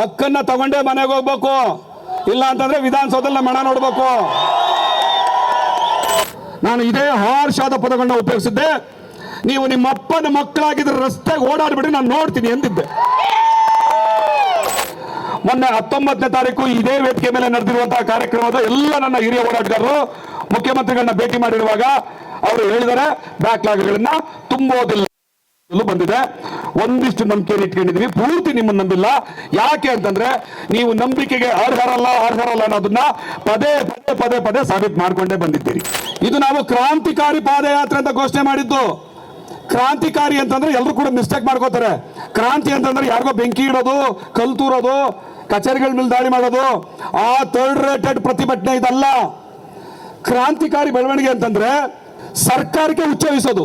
ಹಕ್ಕನ್ನ ತಗೊಂಡೇ ಮನೆಗೆ ಹೋಗ್ಬೇಕು. ಇಲ್ಲ ಅಂತಂದ್ರೆ ವಿಧಾನಸೌಧದಲ್ಲಿ ಮಣ ನೋಡ್ಬೇಕು. ನಾನು ಇದೇ ಹಾರ್ಷಾದ ಪದಗಳನ್ನ ಉಪಯೋಗಿಸಿದ್ದೆ. ನೀವು ನಿಮ್ಮ ಅಪ್ಪನ ಮಕ್ಕಳಾಗಿದ್ರೆ ರಸ್ತೆಗೆ ಓಡಾಡ್ಬಿಡಿ ನಾನು ನೋಡ್ತೀನಿ ಎಂದಿದ್ದೆ. ಮೊನ್ನೆ ಹತ್ತೊಂಬತ್ತನೇ ತಾರೀಕು ಇದೇ ವೇದಿಕೆ ಮೇಲೆ ನಡೆದಿರುವಂತಹ ಕಾರ್ಯಕ್ರಮದ ಎಲ್ಲ ನನ್ನ ಹಿರಿಯ ಓಡಾಟಗಾರರು ಮುಖ್ಯಮಂತ್ರಿಗಳನ್ನ ಭೇಟಿ ಮಾಡಿರುವಾಗ ಅವರು ಹೇಳಿದರೆ, ಬ್ಯಾಕ್ಲಾಗ್ಗಳನ್ನ ತುಂಬೋದಿಲ್ಲ. ಬಂದಿದೆ. ಒಂದಿಷ್ಟು ನಂಬಿಕೆಯನ್ನು ಇಟ್ಕೊಂಡಿದೀವಿ. ಪೂರ್ತಿ ನಿಮ್ಮನ್ನು ನಂಬಿಲ್ಲ. ಯಾಕೆ ಅಂತಂದ್ರೆ ನೀವು ನಂಬಿಕೆಗೆ ಅರ್ಹರಲ್ಲ ಅರ್ಹರಲ್ಲ ಅನ್ನೋದನ್ನ ಪದೇ ಪದೇ ಪದೇ ಪದೇ ಸಾಬೀತು ಮಾಡ್ಕೊಂಡೇ ಬಂದಿದ್ದೀರಿ. ಇದು ನಾವು ಕ್ರಾಂತಿಕಾರಿ ಪಾದಯಾತ್ರೆ ಅಂತ ಘೋಷಣೆ ಮಾಡಿದ್ದು. ಕ್ರಾಂತಿಕಾರಿ ಅಂತಂದ್ರೆ ಎಲ್ಲರೂ ಕೂಡ ಮಿಸ್ಟೇಕ್ ಮಾಡ್ಕೋತಾರೆ. ಕ್ರಾಂತಿ ಅಂತಂದ್ರೆ ಯಾರಿಗೋ ಬೆಂಕಿ ಇಡೋದು ಕಲ್ತೂರೋದು ಕಚೇರಿಗಳ ಮೇಲೆ ದಾಳಿ ಮಾಡೋದು. ಆ ಥರ್ಡ್ ರೇಟೆಡ್ ಪ್ರತಿಭಟನೆ ಇದಲ್ಲ. ಕ್ರಾಂತಿಕಾರಿ ಬೆಳವಣಿಗೆ ಅಂತಂದ್ರೆ ಸರ್ಕಾರಕ್ಕೆ ಉಚ್ಚರಿಸೋದು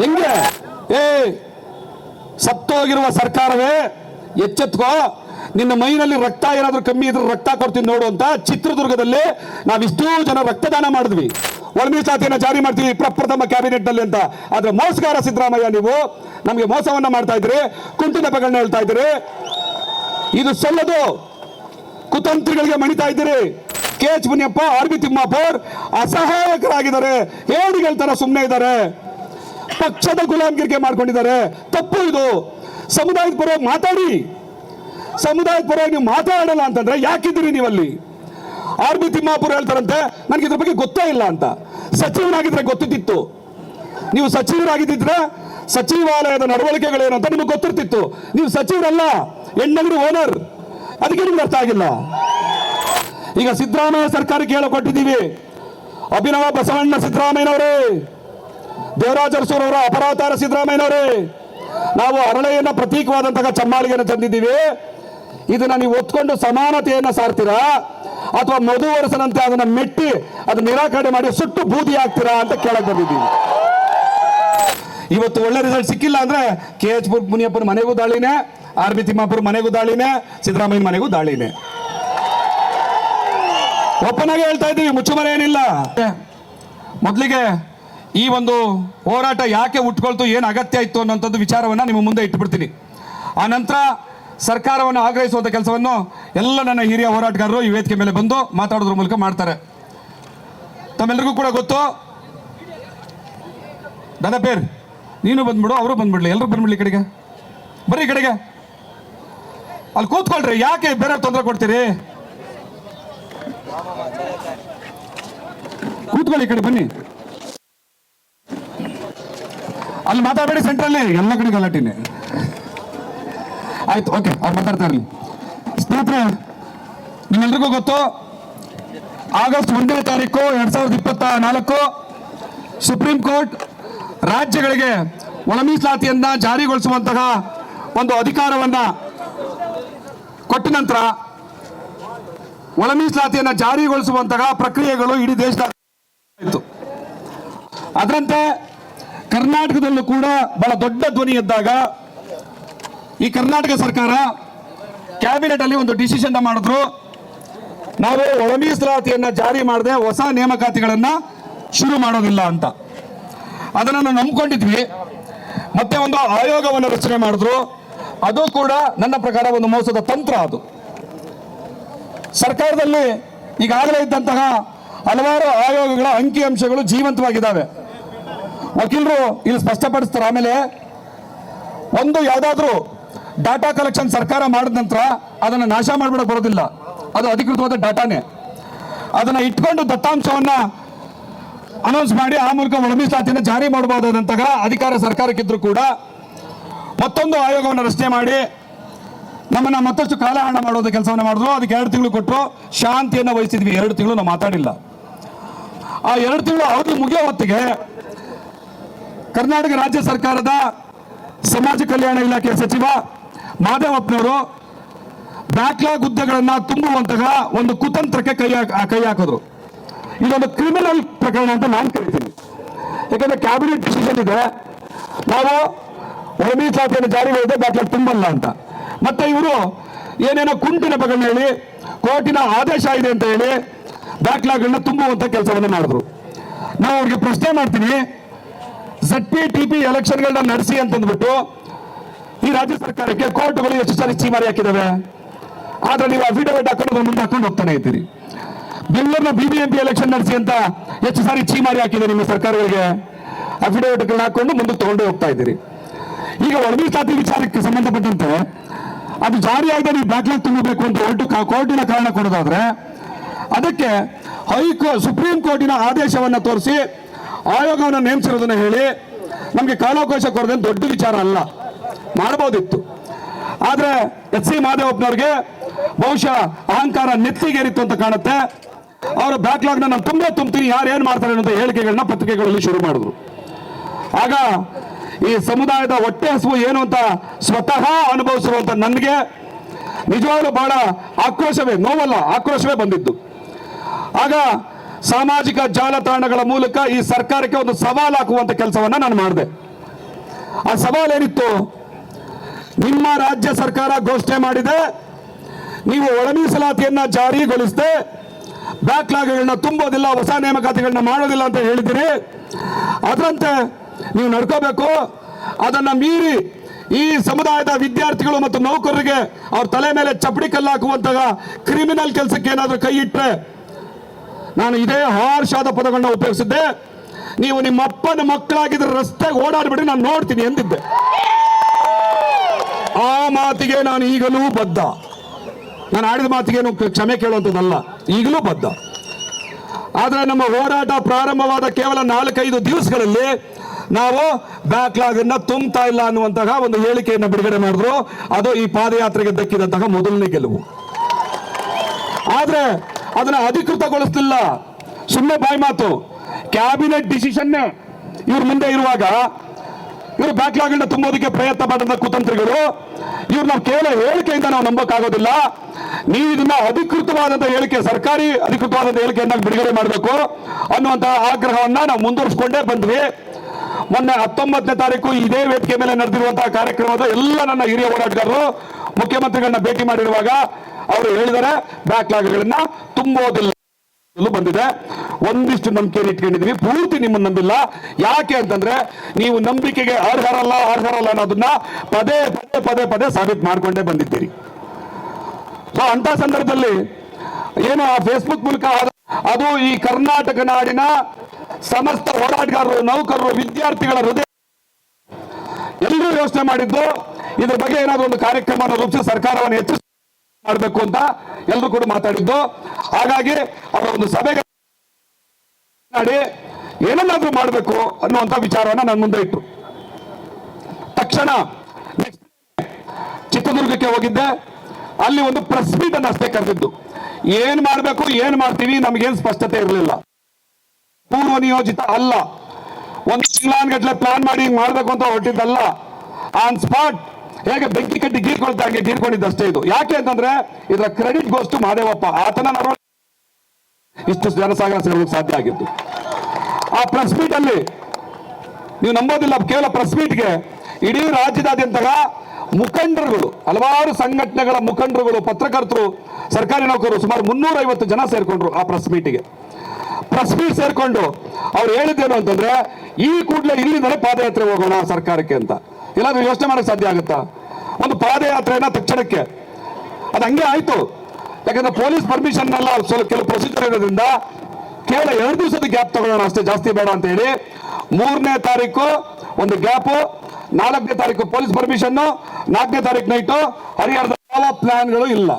ಹೆಂಗೆ? ಏ, ಸತ್ತೋಗಿರುವ ಸರ್ಕಾರವೇ, ಎಚ್ಚೆತ್ಕೋ. ನಿನ್ನ ಮೈನಲ್ಲಿ ರಕ್ತ ಏನಾದರೂ ಕಮ್ಮಿ ಇದ್ರೆ ರಕ್ತ ಕೊಡ್ತೀನಿ ನೋಡು ಅಂತ ಚಿತ್ರದುರ್ಗದಲ್ಲಿ ನಾವಿಷ್ಟೂ ಜನ ರಕ್ತದಾನ ಮಾಡಿದ್ವಿ. ಒಳ ಮೀಸಲಾತಿಯನ್ನು ಜಾರಿ ಮಾಡ್ತೀವಿ ಪ್ರಪ್ರಥಮ ಕ್ಯಾಬಿನೆಟ್ನಲ್ಲಿ ಅಂತ. ಆದರೆ ಮೋಸಗಾರ ಸಿದ್ದರಾಮಯ್ಯ ನೀವು ನಮಗೆ ಮೋಸವನ್ನ ಮಾಡ್ತಾ ಇದ್ರಿ ಕುಂಟು ಹೇಳ್ತಾ ಇದ್ದೀರಿ ಇದು ಸಲ್ಲದು. ಕುತಂತ್ರಿಗಳಿಗೆ ಮಣಿತಾ ಇದ್ದೀರಿ. K H Muniyappa, R B Timmapur ಅಸಹಾಯಕರಾಗಿದ್ದಾರೆ. ಹೇಳಿಗಳ ತರ ಸುಮ್ಮನೆ ಇದ್ದಾರೆ. ಪಕ್ಷದ ಗುಲಾಮಗಿರಿಗೆ ಮಾಡ್ಕೊಂಡಿದ್ದಾರೆ. ತಪ್ಪು ಇದು. ಸಮುದಾಯದ ಪರವಾಗಿ ಮಾತಾಡಿ. ಸಮುದಾಯದ ಪರವಾಗಿ ನೀವು ಮಾತಾಡಲ್ಲ ಅಂತಂದ್ರೆ ಯಾಕಿದ್ದೀರಿ ನೀವಲ್ಲಿ? ಆರ್ ಬಿ ತಿಮ್ಮಾಪುರ ಹೇಳ್ತಾರಂತೆ, ನನಗೆ ಇದ್ರ ಬಗ್ಗೆ ಗೊತ್ತೇ ಇಲ್ಲ ಅಂತ. ಸಚಿವರಾಗಿದ್ರೆ ಗೊತ್ತಿತ್ತು ನೀವು ಸಚಿವರಾಗಿದ್ದಿದ್ರೆ ಸಚಿವಾಲಯದ ನಡವಳಿಕೆಗಳೇನು ಅಂತ ನಿಮಗೆ ಗೊತ್ತಿರ್ತಿತ್ತು. ನೀವು ಸಚಿವರಲ್ಲ ಹೆಣ್ಣಗರು ಓನರ್. ಅದಕ್ಕೆ ನಿಮ್ಗೆ ಅರ್ಥ ಆಗಿಲ್ಲ. ಈಗ ಸಿದ್ದರಾಮಯ್ಯ ಸರ್ಕಾರಕ್ಕೆ ಹೇಳೋ ಕೊಟ್ಟಿದ್ದೀವಿ ಅಭಿನವ ಬಸವಣ್ಣ ಸಿದ್ದರಾಮಯ್ಯನವರೇ. ದೇವರಾಜ ಅರಸೂರವರ ಅಪರಾಧಾರ ಸಿದ್ದರಾಮಯ್ಯನವರೇ, ನಾವು ಅರಳೆಯನ್ನ ಪ್ರತೀಕವಾದಂತಹ ಚಮ್ಮಾಳಿಗೆಯನ್ನು ತಂದಿದ್ದೀವಿ. ಇದನ್ನ ನೀವು ಒತ್ಕೊಂಡು ಸಮಾನತೆಯನ್ನ ಸಾರ್ತೀರಾ? ಅಥವಾ ಮಧುವರಸನಂತೆ ಅದನ್ನ ಮೆಟ್ಟಿ ಅದನ್ನ ನಿರಾಕರಣೆ ಮಾಡಿ ಸುಟ್ಟು ಬೂದಿ ಆಗ್ತೀರಾ ಅಂತ ಕೇಳಕ್ ಬಂದಿದ್ದೀವಿ. ಇವತ್ತು ಒಳ್ಳೆ ರಿಸಲ್ಟ್ ಸಿಕ್ಕಿಲ್ಲ ಅಂದ್ರೆ ಕೆ ಎಚ್ ಮುನಿಯಪ್ಪನ ಮನೆಗೂ ದಾಳಿನೇ, ಆರ್ ಬಿ ತಿಮ್ಮಾಪುರ ಮನೆಗೂ ದಾಳಿನೇ, ಸಿದ್ದರಾಮಯ್ಯ ಮನೆಗೂ ದಾಳಿನೇ. ಒಪ್ಪನಾಗೆ ಹೇಳ್ತಾ ಇದ್ದೀವಿ, ಮುಚ್ಚುಮರೆ ಏನಿಲ್ಲ. ಮೊದಲಿಗೆ ಈ ಒಂದು ಹೋರಾಟ ಯಾಕೆ ಉಟ್ಕೊಳ್ತು, ಏನು ಅಗತ್ಯ ಇತ್ತು ಅನ್ನೋಂಥದ್ದು ವಿಚಾರವನ್ನು ನಿಮ್ಮ ಮುಂದೆ ಇಟ್ಬಿಡ್ತೀನಿ. ಆ ನಂತರ ಸರ್ಕಾರವನ್ನು ಆಗ್ರಹಿಸುವಂಥ ಕೆಲಸವನ್ನು ಎಲ್ಲ ನನ್ನ ಹಿರಿಯ ಹೋರಾಟಗಾರರು ಈ ವೇದಿಕೆ ಮೇಲೆ ಬಂದು ಮಾತಾಡೋದ್ರ ಮೂಲಕ ಮಾಡ್ತಾರೆ. ತಮ್ಮೆಲ್ಲರಿಗೂ ಕೂಡ ಗೊತ್ತು? ದಾದಾ ಪೇರ್ ನೀನು ಬಂದ್ಬಿಡು, ಅವರು ಬಂದ್ಬಿಡ್ಲಿ ಎಲ್ಲರೂ ಬಂದ್ಬಿಡ್ಲಿ ಈ ಕಡೆಗೆ? ಬರ್ರಿ ಈ ಕಡೆಗೆ. ಅಲ್ಲಿ ಕೂತ್ಕೊಳ್ರಿ, ಯಾಕೆ ಬೇರೆ ತೊಂದರೆ ಕೊಡ್ತೀರಿ? ಕೂತ್ಕೊಳ್ಳಿ ಈ ಕಡೆ ಬನ್ನಿ. ಅಲ್ಲಿ ಮಾತಾಡಬೇಡಿ ಸೆಂಟ್ರಲ್ಲಿ ಎಲ್ಲ ಕಡೆ ಗಲಾಟಿನೇ. ಆಯ್ತು ಓಕೆ ಅವ್ರು ಮಾತಾಡ್ತಾ ಇರಲಿ. ಸ್ನೇಹಿತರೆ, ನಿಮ್ಮೆಲ್ರಿಗೂ ಗೊತ್ತು, ಆಗಸ್ಟ್ ಒಂದನೇ ತಾರೀಕು ಎರಡ್ ಸಾವಿರದ ಇಪ್ಪತ್ತ ನಾಲ್ಕು ಸುಪ್ರೀಂ ಕೋರ್ಟ್ ರಾಜ್ಯಗಳಿಗೆ ಒಳ ಮೀಸಲಾತಿಯನ್ನ ಜಾರಿಗೊಳಿಸುವಂತಹ ಒಂದು ಅಧಿಕಾರವನ್ನ ಕೊಟ್ಟ ನಂತರ ಒಳ ಮೀಸಲಾತಿಯನ್ನ ಜಾರಿಗೊಳಿಸುವಂತಹ ಪ್ರಕ್ರಿಯೆಗಳು ಇಡೀ ದೇಶದ ಅದರಂತೆ ಕರ್ನಾಟಕದಲ್ಲೂ ಕೂಡ ಬಹಳ ದೊಡ್ಡ ಧ್ವನಿ ಎದ್ದಾಗ ಈ ಕರ್ನಾಟಕ ಸರ್ಕಾರ ಕ್ಯಾಬಿನೆಟ್ ಅಲ್ಲಿ ಒಂದು ಡಿಸಿಷನ್ ಮಾಡಿದ್ರು. ನಾವು ಒಳ ಮೀಸಲಾತಿಯನ್ನ ಜಾರಿ ಮಾಡದೆ ಹೊಸ ನೇಮಕಾತಿಗಳನ್ನ ಶುರು ಮಾಡೋದಿಲ್ಲ ಅಂತ. ಅದನ್ನು ನಾವು ನಂಬ್ಕೊಂಡಿದ್ವಿ. ಮತ್ತೆ ಒಂದು ಆಯೋಗವನ್ನು ರಚನೆ ಮಾಡಿದ್ರು. ಅದು ಕೂಡ ನನ್ನ ಪ್ರಕಾರ ಒಂದು ಮೋಸದ ತಂತ್ರ ಅದು. ಸರ್ಕಾರದಲ್ಲಿ ಈಗಾಗಲೇ ಇದ್ದಂತಹ ಹಲವಾರು ಆಯೋಗಗಳ ಅಂಕಿಅಂಶಗಳು ಜೀವಂತವಾಗಿದ್ದಾವೆ. ವಕೀಲರು ಇಲ್ಲಿ ಸ್ಪಷ್ಟಪಡಿಸ್ತಾರೆ. ಆಮೇಲೆ ಒಂದು ಯಾವುದಾದ್ರೂ ಡಾಟಾ ಕಲೆಕ್ಷನ್ ಸರ್ಕಾರ ಮಾಡಿದ ನಂತರ ಅದನ್ನು ನಾಶ ಮಾಡಿಬಿಡೋಕೆ ಬರೋದಿಲ್ಲ. ಅದು ಅಧಿಕೃತವಾದ ಡಾಟಾನೇ. ಅದನ್ನು ಇಟ್ಕೊಂಡು ದತ್ತಾಂಶವನ್ನ ಅನೌನ್ಸ್ ಮಾಡಿ, ಆ ಮೂಲಕ ಒಳಮೀಸಲಾತಿಯನ್ನು ಜಾರಿ ಮಾಡಬಹುದಾದಂತಹ ಅಧಿಕಾರ ಸರ್ಕಾರಕ್ಕಿದ್ರು ಕೂಡ ಮತ್ತೊಂದು ಆಯೋಗವನ್ನು ರಚನೆ ಮಾಡಿ, ನಮ್ಮನ್ನ ಮತ್ತಷ್ಟು ಕಾಲಹರಣ ಮಾಡೋದು ಕೆಲಸವನ್ನು ಮಾಡಿದ್ರು. ಅದಕ್ಕೆ ಎರಡು ತಿಂಗಳು ಕೊಟ್ಟರು ಶಾಂತಿಯನ್ನು ವಹಿಸಿದ್ವಿ. ಎರಡು ತಿಂಗಳು ನಾವು ಮಾತಾಡಿಲ್ಲ. ಆ ಎರಡು ತಿಂಗಳು ಅವಧಿ ಮುಗಿಯೋ ಹೊತ್ತಿಗೆ ಕರ್ನಾಟಕ ರಾಜ್ಯ ಸರ್ಕಾರದ ಸಮಾಜ ಕಲ್ಯಾಣ ಇಲಾಖೆಯ ಸಚಿವ ಮಾಧವಪ್ಪನವರು ಬ್ಯಾಕ್ಲಾಗ್ ಹುದ್ದೆಗಳನ್ನ ತುಂಬುವಂತಹ ಒಂದು ಕುತಂತ್ರಕ್ಕೆ ಕೈ ಕೈ ಹಾಕಿದ್ರು. ಇದೊಂದು ಕ್ರಿಮಿನಲ್ ಪ್ರಕರಣ ಅಂತ ನಾನು ಕರಿತೀನಿ. ಯಾಕಂದ್ರೆ ಕ್ಯಾಬಿನೆಟ್ ಡಿಸಿಷನ್ ಇದೆ. ನಾವು ಒಳ ಮೀಸಲಾತಿಯನ್ನು ಜಾರಿ ಬ್ಯಾಕ್ಲಾಗ್ ತುಂಬಲ್ಲ ಅಂತ. ಮತ್ತೆ ಇವರು ಏನೇನೋ ಕುಂಟಿನ ಬಗ್ಗೆ ಹೇಳಿ, ಕೋರ್ಟಿನ ಆದೇಶ ಇದೆ ಅಂತ ಹೇಳಿ ಬ್ಯಾಕ್ಲಾಗ್ಗಳನ್ನ ತುಂಬುವಂತ ಕೆಲಸವನ್ನು ಮಾಡಿದ್ರು. ನಾವು ಅವ್ರಿಗೆ ಪ್ರಶ್ನೆ ಮಾಡ್ತೀನಿ ಜಡ್ ಪಿ ಟಿ ಪಿ ಎಲೆಕ್ಷನ್ಗಳನ್ನ ನಡೆಸಿ ಅಂತಂದ್ಬಿಟ್ಟು ಈ ರಾಜ್ಯ ಸರ್ಕಾರಕ್ಕೆ ಕೋರ್ಟ್ಗಳು ಎಷ್ಟು ಸಾರಿ ಚೀಮಾರಿ ಹಾಕಿದಾವೆ? ಆದ್ರೆ ನೀವು ಅಫಿಡವಿಟ್ ಹಾಕೊಂಡು ಮುಂದೆ ಹಾಕೊಂಡು ಹೋಗ್ತಾನೆ ಇದ್ದೀರಿ. ಬೆಂಗಳೂರಿನ ಬಿಬಿಎಂಪಿ ಎಲೆಕ್ಷನ್ ನಡೆಸಿ ಅಂತ ಎಷ್ಟು ಸಾರಿ ಚೀಮಾರಿ ಹಾಕಿದೆ ನಿಮ್ಮ ಸರ್ಕಾರಗಳಿಗೆ? ಅಫಿಡವಿಟ್ಗಳನ್ನ ಹಾಕೊಂಡು ಮುಂದೆ ತಗೊಂಡು ಹೋಗ್ತಾ ಇದ್ದೀರಿ. ಈಗ ಒಳಮೀಸಲಾತಿ ವಿಚಾರಕ್ಕೆ ಸಂಬಂಧಪಟ್ಟಂತೆ ಅದು ಜಾರಿಯಾಗದೆ ನೀವು ಬ್ಯಾಕ್ಲಾಗ್ ತುಂಬಬೇಕು ಅಂತ ಹೊರಟು ಕೋರ್ಟಿನ ಕಾರಣ ಕೊಡೋದಾದ್ರೆ ಅದಕ್ಕೆ ಹೈಕೋ ಸುಪ್ರೀಂ ಕೋರ್ಟಿನ ಆದೇಶವನ್ನು ತೋರಿಸಿ ಆಯೋಗವನ್ನು ನೇಮಿಸಿರೋದನ್ನ ಹೇಳಿ ನಮಗೆ ಕಾಲಾವಕಾಶ ಕೊಡೋದೇನು ದೊಡ್ಡ ವಿಚಾರ ಅಲ್ಲ. ಮಾಡಬಹುದಿತ್ತು ಆದರೆ ಎಚ್ ಸಿ ಮಾದೇವಪ್ಪನವ್ರಿಗೆ ಬಹುಶಃ ಅಹಂಕಾರ ನೆತ್ತಿಗೇರಿತ್ತು ಅಂತ ಕಾಣುತ್ತೆ. ಅವರ ಬ್ಯಾಕ್ಲಾಗ್ನ ನಾನು ತುಂಬ ತುಂಬ್ತೀನಿ, ಯಾರು ಏನು ಮಾಡ್ತಾರೆ ಅನ್ನೋ ಹೇಳಿಕೆಗಳನ್ನ ಪತ್ರಿಕೆಗಳಲ್ಲಿ ಶುರು ಮಾಡಿದ್ರು. ಆಗ ಈ ಸಮುದಾಯದ ಹೊಟ್ಟೆ ಹಸುವು ಏನು ಅಂತ ಸ್ವತಃ ಅನುಭವಿಸಿರುವಂತ ನನಗೆ ನಿಜವಾಗ್ಲೂ ಬಹಳ ಆಕ್ರೋಶವೇ, ನೋವಲ್ಲ, ಆಕ್ರೋಶವೇ ಬಂದಿದ್ದು. ಆಗ ಸಾಮಾಜಿಕ ಜಾಲತಾಣಗಳ ಮೂಲಕ ಈ ಸರ್ಕಾರಕ್ಕೆ ಒಂದು ಸವಾಲು ಹಾಕುವಂತ ಕೆಲಸವನ್ನ ನಾನು ಮಾಡಿದೆ. ಆ ಸವಾಲು ಏನಿತ್ತು? ನಿಮ್ಮ ರಾಜ್ಯ ಸರ್ಕಾರ ಘೋಷಣೆ ಮಾಡಿದೆ. ನೀವು ಒಳ ಮೀಸಲಾತಿಯನ್ನ ಜಾರಿಗೊಳಿಸದೆ. ಬ್ಯಾಕ್ಲಾಗ್ಗಳನ್ನ ತುಂಬೋದಿಲ್ಲ, ಹೊಸ ನೇಮಕಾತಿಗಳನ್ನ ಮಾಡೋದಿಲ್ಲ ಅಂತ ಹೇಳಿದಿರಿ. ಅದರಂತೆ ನೀವು ನಡ್ಕೋಬೇಕು. ಅದನ್ನ ಮೀರಿ ಈ ಸಮುದಾಯದ ವಿದ್ಯಾರ್ಥಿಗಳು ಮತ್ತು ನೌಕರರಿಗೆ ಅವ್ರ ತಲೆ ಮೇಲೆ ಚಪ್ಪಡಿ ಕಲ್ಲಾಕುವಂತಹ ಕ್ರಿಮಿನಲ್ ಕೆಲಸಕ್ಕೆ ಏನಾದರೂ ಕೈ ಇಟ್ಟರೆ ನಾನು ಇದೇ ಹಾರ್ಷಾದ ಪದಗಳನ್ನ ಉಪಯೋಗಿಸಿದ್ದೆ. ನೀವು ನಿಮ್ಮ ಅಪ್ಪನ ಮಕ್ಕಳಾಗಿದ್ರೆ ರಸ್ತೆಗೆ ಓಡಾಡ್ಬಿಡಿ ನಾನು ನೋಡ್ತೀನಿ ಎಂದಿದ್ದೆ. ಆ ಮಾತಿಗೆ ನಾನು ಈಗಲೂ ಬದ್ಧ. ನಾನು ಆಡಿದ ಮಾತಿಗೇನು ಕ್ಷಮೆ ಕೇಳುವಂಥದ್ದಲ್ಲ, ಈಗಲೂ ಬದ್ಧ. ಆದರೆ ನಮ್ಮ ಹೋರಾಟ ಪ್ರಾರಂಭವಾದ ಕೇವಲ ನಾಲ್ಕೈದು ದಿವಸಗಳಲ್ಲಿ ನಾವು ಬ್ಯಾಕ್ಲಾಗ್ ಅನ್ನ ತುಂಬ್ತಾ ಇಲ್ಲ ಅನ್ನುವಂತಹ ಒಂದು ಹೇಳಿಕೆಯನ್ನು ಬಿಡುಗಡೆ ಮಾಡಿದ್ರು. ಅದು ಈ ಪಾದಯಾತ್ರೆಗೆ ದಕ್ಕಿದಂತಹ ಮೊದಲನೇ ಗೆಲುವು. ಆದ್ರೆ ಅದನ್ನ ಅಧಿಕೃತಗೊಳಿಸ್ತಿಲ್ಲ ಸುಮ್ಮನೆ ಬಾಯಿ ಮಾತು. ಕ್ಯಾಬಿನೆಟ್ ಡಿಸಿಷನ್ ಇವ್ರ ಮುಂದೆ ಇರುವಾಗ ಇವರು ಬ್ಯಾಕ್ಲಾಗ್ ತುಂಬೋದಕ್ಕೆ ಪ್ರಯತ್ನ ಮಾಡಿದ ಕುತಂತ್ರಿಗಳು, ಇವ್ರು ನಾವು ಕೇವಲ ಹೇಳಿಕೆಯಿಂದ ನಾವು ನಂಬಕ್ಕಾಗೋದಿಲ್ಲ. ನೀವು ಇದನ್ನ ಅಧಿಕೃತವಾದಂತ ಹೇಳಿಕೆ, ಸರ್ಕಾರಿ ಅಧಿಕೃತವಾದಂತ ಹೇಳಿಕೆಯನ್ನ ಬಿಡುಗಡೆ ಮಾಡಬೇಕು ಅನ್ನುವಂತಹ ಆಗ್ರಹವನ್ನ ನಾವು ಮುಂದುವರಿಸಿಕೊಂಡೇ ಬಂದ್ವಿ. ಮೊನ್ನೆ ಹತ್ತೊಂಬತ್ತನೇ ತಾರೀಕು ಇದೇ ವೇದಿಕೆ ಮೇಲೆ ನಡೆದಿರುವಂತಹ ಕಾರ್ಯಕ್ರಮದ ಎಲ್ಲ ನನ್ನ ಹಿರಿಯ ಹೋರಾಟಗಾರರು ಮುಖ್ಯಮಂತ್ರಿಗಳನ್ನ ಭೇಟಿ ಮಾಡಿರುವಾಗ ಅವರು ಹೇಳಿದರೆ, ಬ್ಯಾಕ್ಲಾಗ್ಗಳನ್ನ ತುಂಬೋದಿಲ್ಲ ಬಂದಿದೆ. ಒಂದಿಷ್ಟು ನಂಬಿಕೆ ಇಟ್ಕೊಂಡಿದ್ವಿ. ಪೂರ್ತಿ ನಿಮ್ಮನ್ನ ನಂಬಿಲ್ಲ. ಯಾಕೆ ಅಂತಂದ್ರೆ ನೀವು ನಂಬಿಕೆಗೆ ಅರ್ಹರಲ್ಲ ಅರ್ಹರಲ್ಲ ಅನ್ನೋದನ್ನ ಪದೇ ಪದೇ ಪದೇ ಪದೇ ಸಾಬೀತು ಮಾಡ್ಕೊಂಡೇ ಬಂದಿದ್ದೀರಿ. ಸೊ ಅಂತ ಸಂದರ್ಭದಲ್ಲಿ ಏನು ಆ ಫೇಸ್ಬುಕ್ ಮೂಲಕ ಅದು ಈ ಕರ್ನಾಟಕ ನಾಡಿನ ಸಮಸ್ತ ಹೋರಾಟಗಾರರು, ನೌಕರರು, ವಿದ್ಯಾರ್ಥಿಗಳ ಹೃದಯ ಎಲ್ಲರೂ ಯೋಚನೆ ಮಾಡಿದ್ದು ಇದ್ರ ಬಗ್ಗೆ ಏನಾದ್ರು ಒಂದು ಕಾರ್ಯಕ್ರಮ ರೂಪಿಸಿ ಸರ್ಕಾರವನ್ನು ಹೆಚ್ಚು ಮಾಡಬೇಕು ಅಂತ ಎಲ್ಲರೂ ಕೂಡ ಮಾತಾಡಿದ್ದು. ಹಾಗಾಗಿ ಅವರ ಒಂದು ಸಭೆಗೆ ಮಾಡಿ ಏನನ್ನಾದ್ರೂ ಮಾಡಬೇಕು ಅನ್ನುವಂತ ವಿಚಾರವನ್ನ ನನ್ನ ಮುಂದೆ ಇಟ್ಟು. ತಕ್ಷಣ ಚಿತ್ರದುರ್ಗಕ್ಕೆ ಹೋಗಿದ್ದೆ. ಅಲ್ಲಿ ಒಂದು ಪ್ರೆಸ್ ಮೀಟ್ ಅನ್ನು ಅಷ್ಟೇ ಕರೆದಿದ್ದು. ಏನ್ ಮಾಡಬೇಕು, ಏನ್ ಮಾಡ್ತೀವಿ ನಮಗೇನು ಸ್ಪಷ್ಟತೆ ಇರಲಿಲ್ಲ. ಪೂರ್ವ ನಿಯೋಜಿತ ಅಲ್ಲ. ಒಂದು ತಿಂಗಳಾನ್ಗಟ್ಲೆ ಪ್ಲಾನ್ ಮಾಡಿ ಹಿಂಗ್ ಮಾಡ್ಬೇಕು ಅಂತ ಹೊರಟಿದ್ದಲ್ಲ. ಆನ್ ಸ್ಪಾಟ್ ಹೇಗೆ ಬೆಂಕಿ ಕಟ್ಟಿ ಗೀರ್ಕೊಳ್ತಾ ಹಂಗೆ ಗೀರ್ಕೊಂಡಿದ್ದಷ್ಟೇ ಇದು. ಯಾಕೆ ಅಂತಂದ್ರೆ ಇದರ ಕ್ರೆಡಿಟ್ ಗೋಸ್ಟು ಮಾದೇವಪ್ಪ. ಆತನ ನರೋ ಇಷ್ಟು ಜನಸಾಗರ ಸೇರೋದಕ್ಕೆ ಸಾಧ್ಯ ಆಗಿತ್ತು. ಆ ಪ್ರೆಸ್ ಮೀಟ್ ಅಲ್ಲಿ, ನೀವು ನಂಬೋದಿಲ್ಲ, ಕೇವಲ ಪ್ರೆಸ್ ಮೀಟ್ಗೆ ಇಡೀ ರಾಜ್ಯದಾದ್ಯಂತ ಮುಖಂಡರುಗಳು, ಹಲವಾರು ಸಂಘಟನೆಗಳ ಮುಖಂಡರುಗಳು, ಪತ್ರಕರ್ತರು, ಸರ್ಕಾರಿ ನೌಕರರು, ಸುಮಾರು ಮುನ್ನೂರ ಐವತ್ತು ಜನ ಸೇರ್ಕೊಂಡ್ರು ಆ ಪ್ರೆಸ್ ಮೀಟಿಗೆ ಪ್ರೆಸ್ ಮೀಟ್ ಸೇರ್ಕೊಂಡು ಅವ್ರು ಹೇಳಿದ್ದೇನು ಅಂತಂದ್ರೆ, ಈ ಕೂಡಲೇ ಇಲ್ಲಿಂದಲೇ ಪಾದಯಾತ್ರೆ ಹೋಗೋಣ ಸರ್ಕಾರಕ್ಕೆ ಅಂತ. ಇಲ್ಲಾಂದ್ರೆ ಯೋಚನೆ ಮಾಡಕ್ ಸಾಧ್ಯ ಆಗುತ್ತಾ? ಒಂದು ಪಾದಯಾತ್ರೆನ ತಕ್ಷಣಕ್ಕೆ. ಅದು ಹಂಗೆ ಆಯ್ತು. ಯಾಕಂದ್ರೆ ಪೊಲೀಸ್ ಪರ್ಮಿಷನ್ ಎಲ್ಲ ಸ್ವಲ್ಪ ಕೆಲವು ಪ್ರೊಸೀಜರ್ ಇರೋದ್ರಿಂದ ಕೇವಲ ಎರಡು ದಿವಸದ ಗ್ಯಾಪ್ ತಗೊಳ್ಳೋಣ ಅಷ್ಟೇ, ಜಾಸ್ತಿ ಬೇಡ ಅಂತ ಹೇಳಿ. ಮೂರನೇ ತಾರೀಕು ಒಂದು ಗ್ಯಾಪು ನಾಲ್ಕನೇ ತಾರೀಕು ಪೊಲೀಸ್ ಪರ್ಮಿಷನ್ನು ನಾಲ್ಕನೇ ತಾರೀಕು ನೈಟು ಹರಿಹರದ ಯಾವ ಪ್ಲಾನ್ಗಳು ಇಲ್ಲ.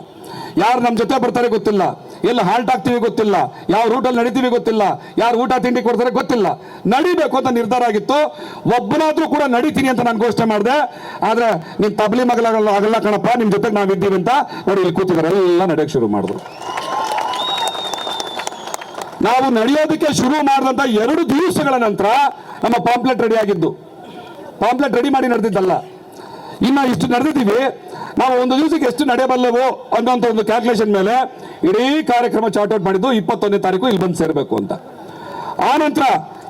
ಯಾರು ನಮ್ಮ ಜೊತೆ ಬರ್ತಾರೆ ಗೊತ್ತಿಲ್ಲ. ಎಲ್ಲಿ ಹಾಲ್ಟ್ ಆಗ್ತೀವಿ ಗೊತ್ತಿಲ್ಲ. ಯಾವ ರೂಟಲ್ಲಿ ನಡೀತೀವಿ ಗೊತ್ತಿಲ್ಲ. ಯಾರು ಊಟ, ತಿಂಡಿ ಕೊಡ್ತಾರೆ ಗೊತ್ತಿಲ್ಲ. ನಡಿಬೇಕು ಅಂತ ನಿರ್ಧಾರ ಆಗಿತ್ತು. ಒಬ್ಬನಾದ್ರೂ ಕೂಡ ನಡಿತೀನಿ ಅಂತ ನಾನು ಘೋಷಣೆ ಮಾಡಿದೆ. ಆದ್ರೆ ನಿಮ್ ತಬಲಿ ಮಗಲಾಗಲ್ಲ ಆಗಲ್ಲ ಕಣಪ್ಪ ನಿಮ್ಮ ಜೊತೆಗೆ ನಾವಿದ್ದೀವಿ ಅಂತ ನೋಡಿ ಇಲ್ಲಿ ಕೂತಿದ್ದಾರೆ. ಎಲ್ಲ ನಡೆಯಕ್ಕೆ ಶುರು ಮಾಡಿದ್ರು. ನಾವು ನಡೆಯೋದಕ್ಕೆ ಶುರು ಮಾಡಿದಂತ ಎರಡು ದಿವಸಗಳ ನಂತರ ನಮ್ಮ ಪಾಂಪ್ಲೆಟ್ ರೆಡಿ ಆಗಿದ್ದು. ಪಾಂಪ್ಲೆಟ್ ರೆಡಿ ಮಾಡಿ ನಡೆದಿದ್ದಲ್ಲ. ಇನ್ನ ಇಷ್ಟು ನಡೆದಿದ್ದೀವಿ. ನಾವು ಒಂದು ದಿವಸಕ್ಕೆ ಎಷ್ಟು ನಡೆಯಬಲ್ಲೆವು ಅನ್ನೋಂಥ ಒಂದು ಕ್ಯಾಲ್ಕುಲೇಷನ್ ಮೇಲೆ ಇಡೀ ಕಾರ್ಯಕ್ರಮ ಚಾರ್ಟ್ ಔಟ್ ಮಾಡಿದ್ದು ಇಪ್ಪತ್ತೊಂದನೇ ತಾರೀಕು ಇಲ್ಲಿ ಬಂದು ಸೇರಬೇಕು ಅಂತ. ಆ ನಂತರ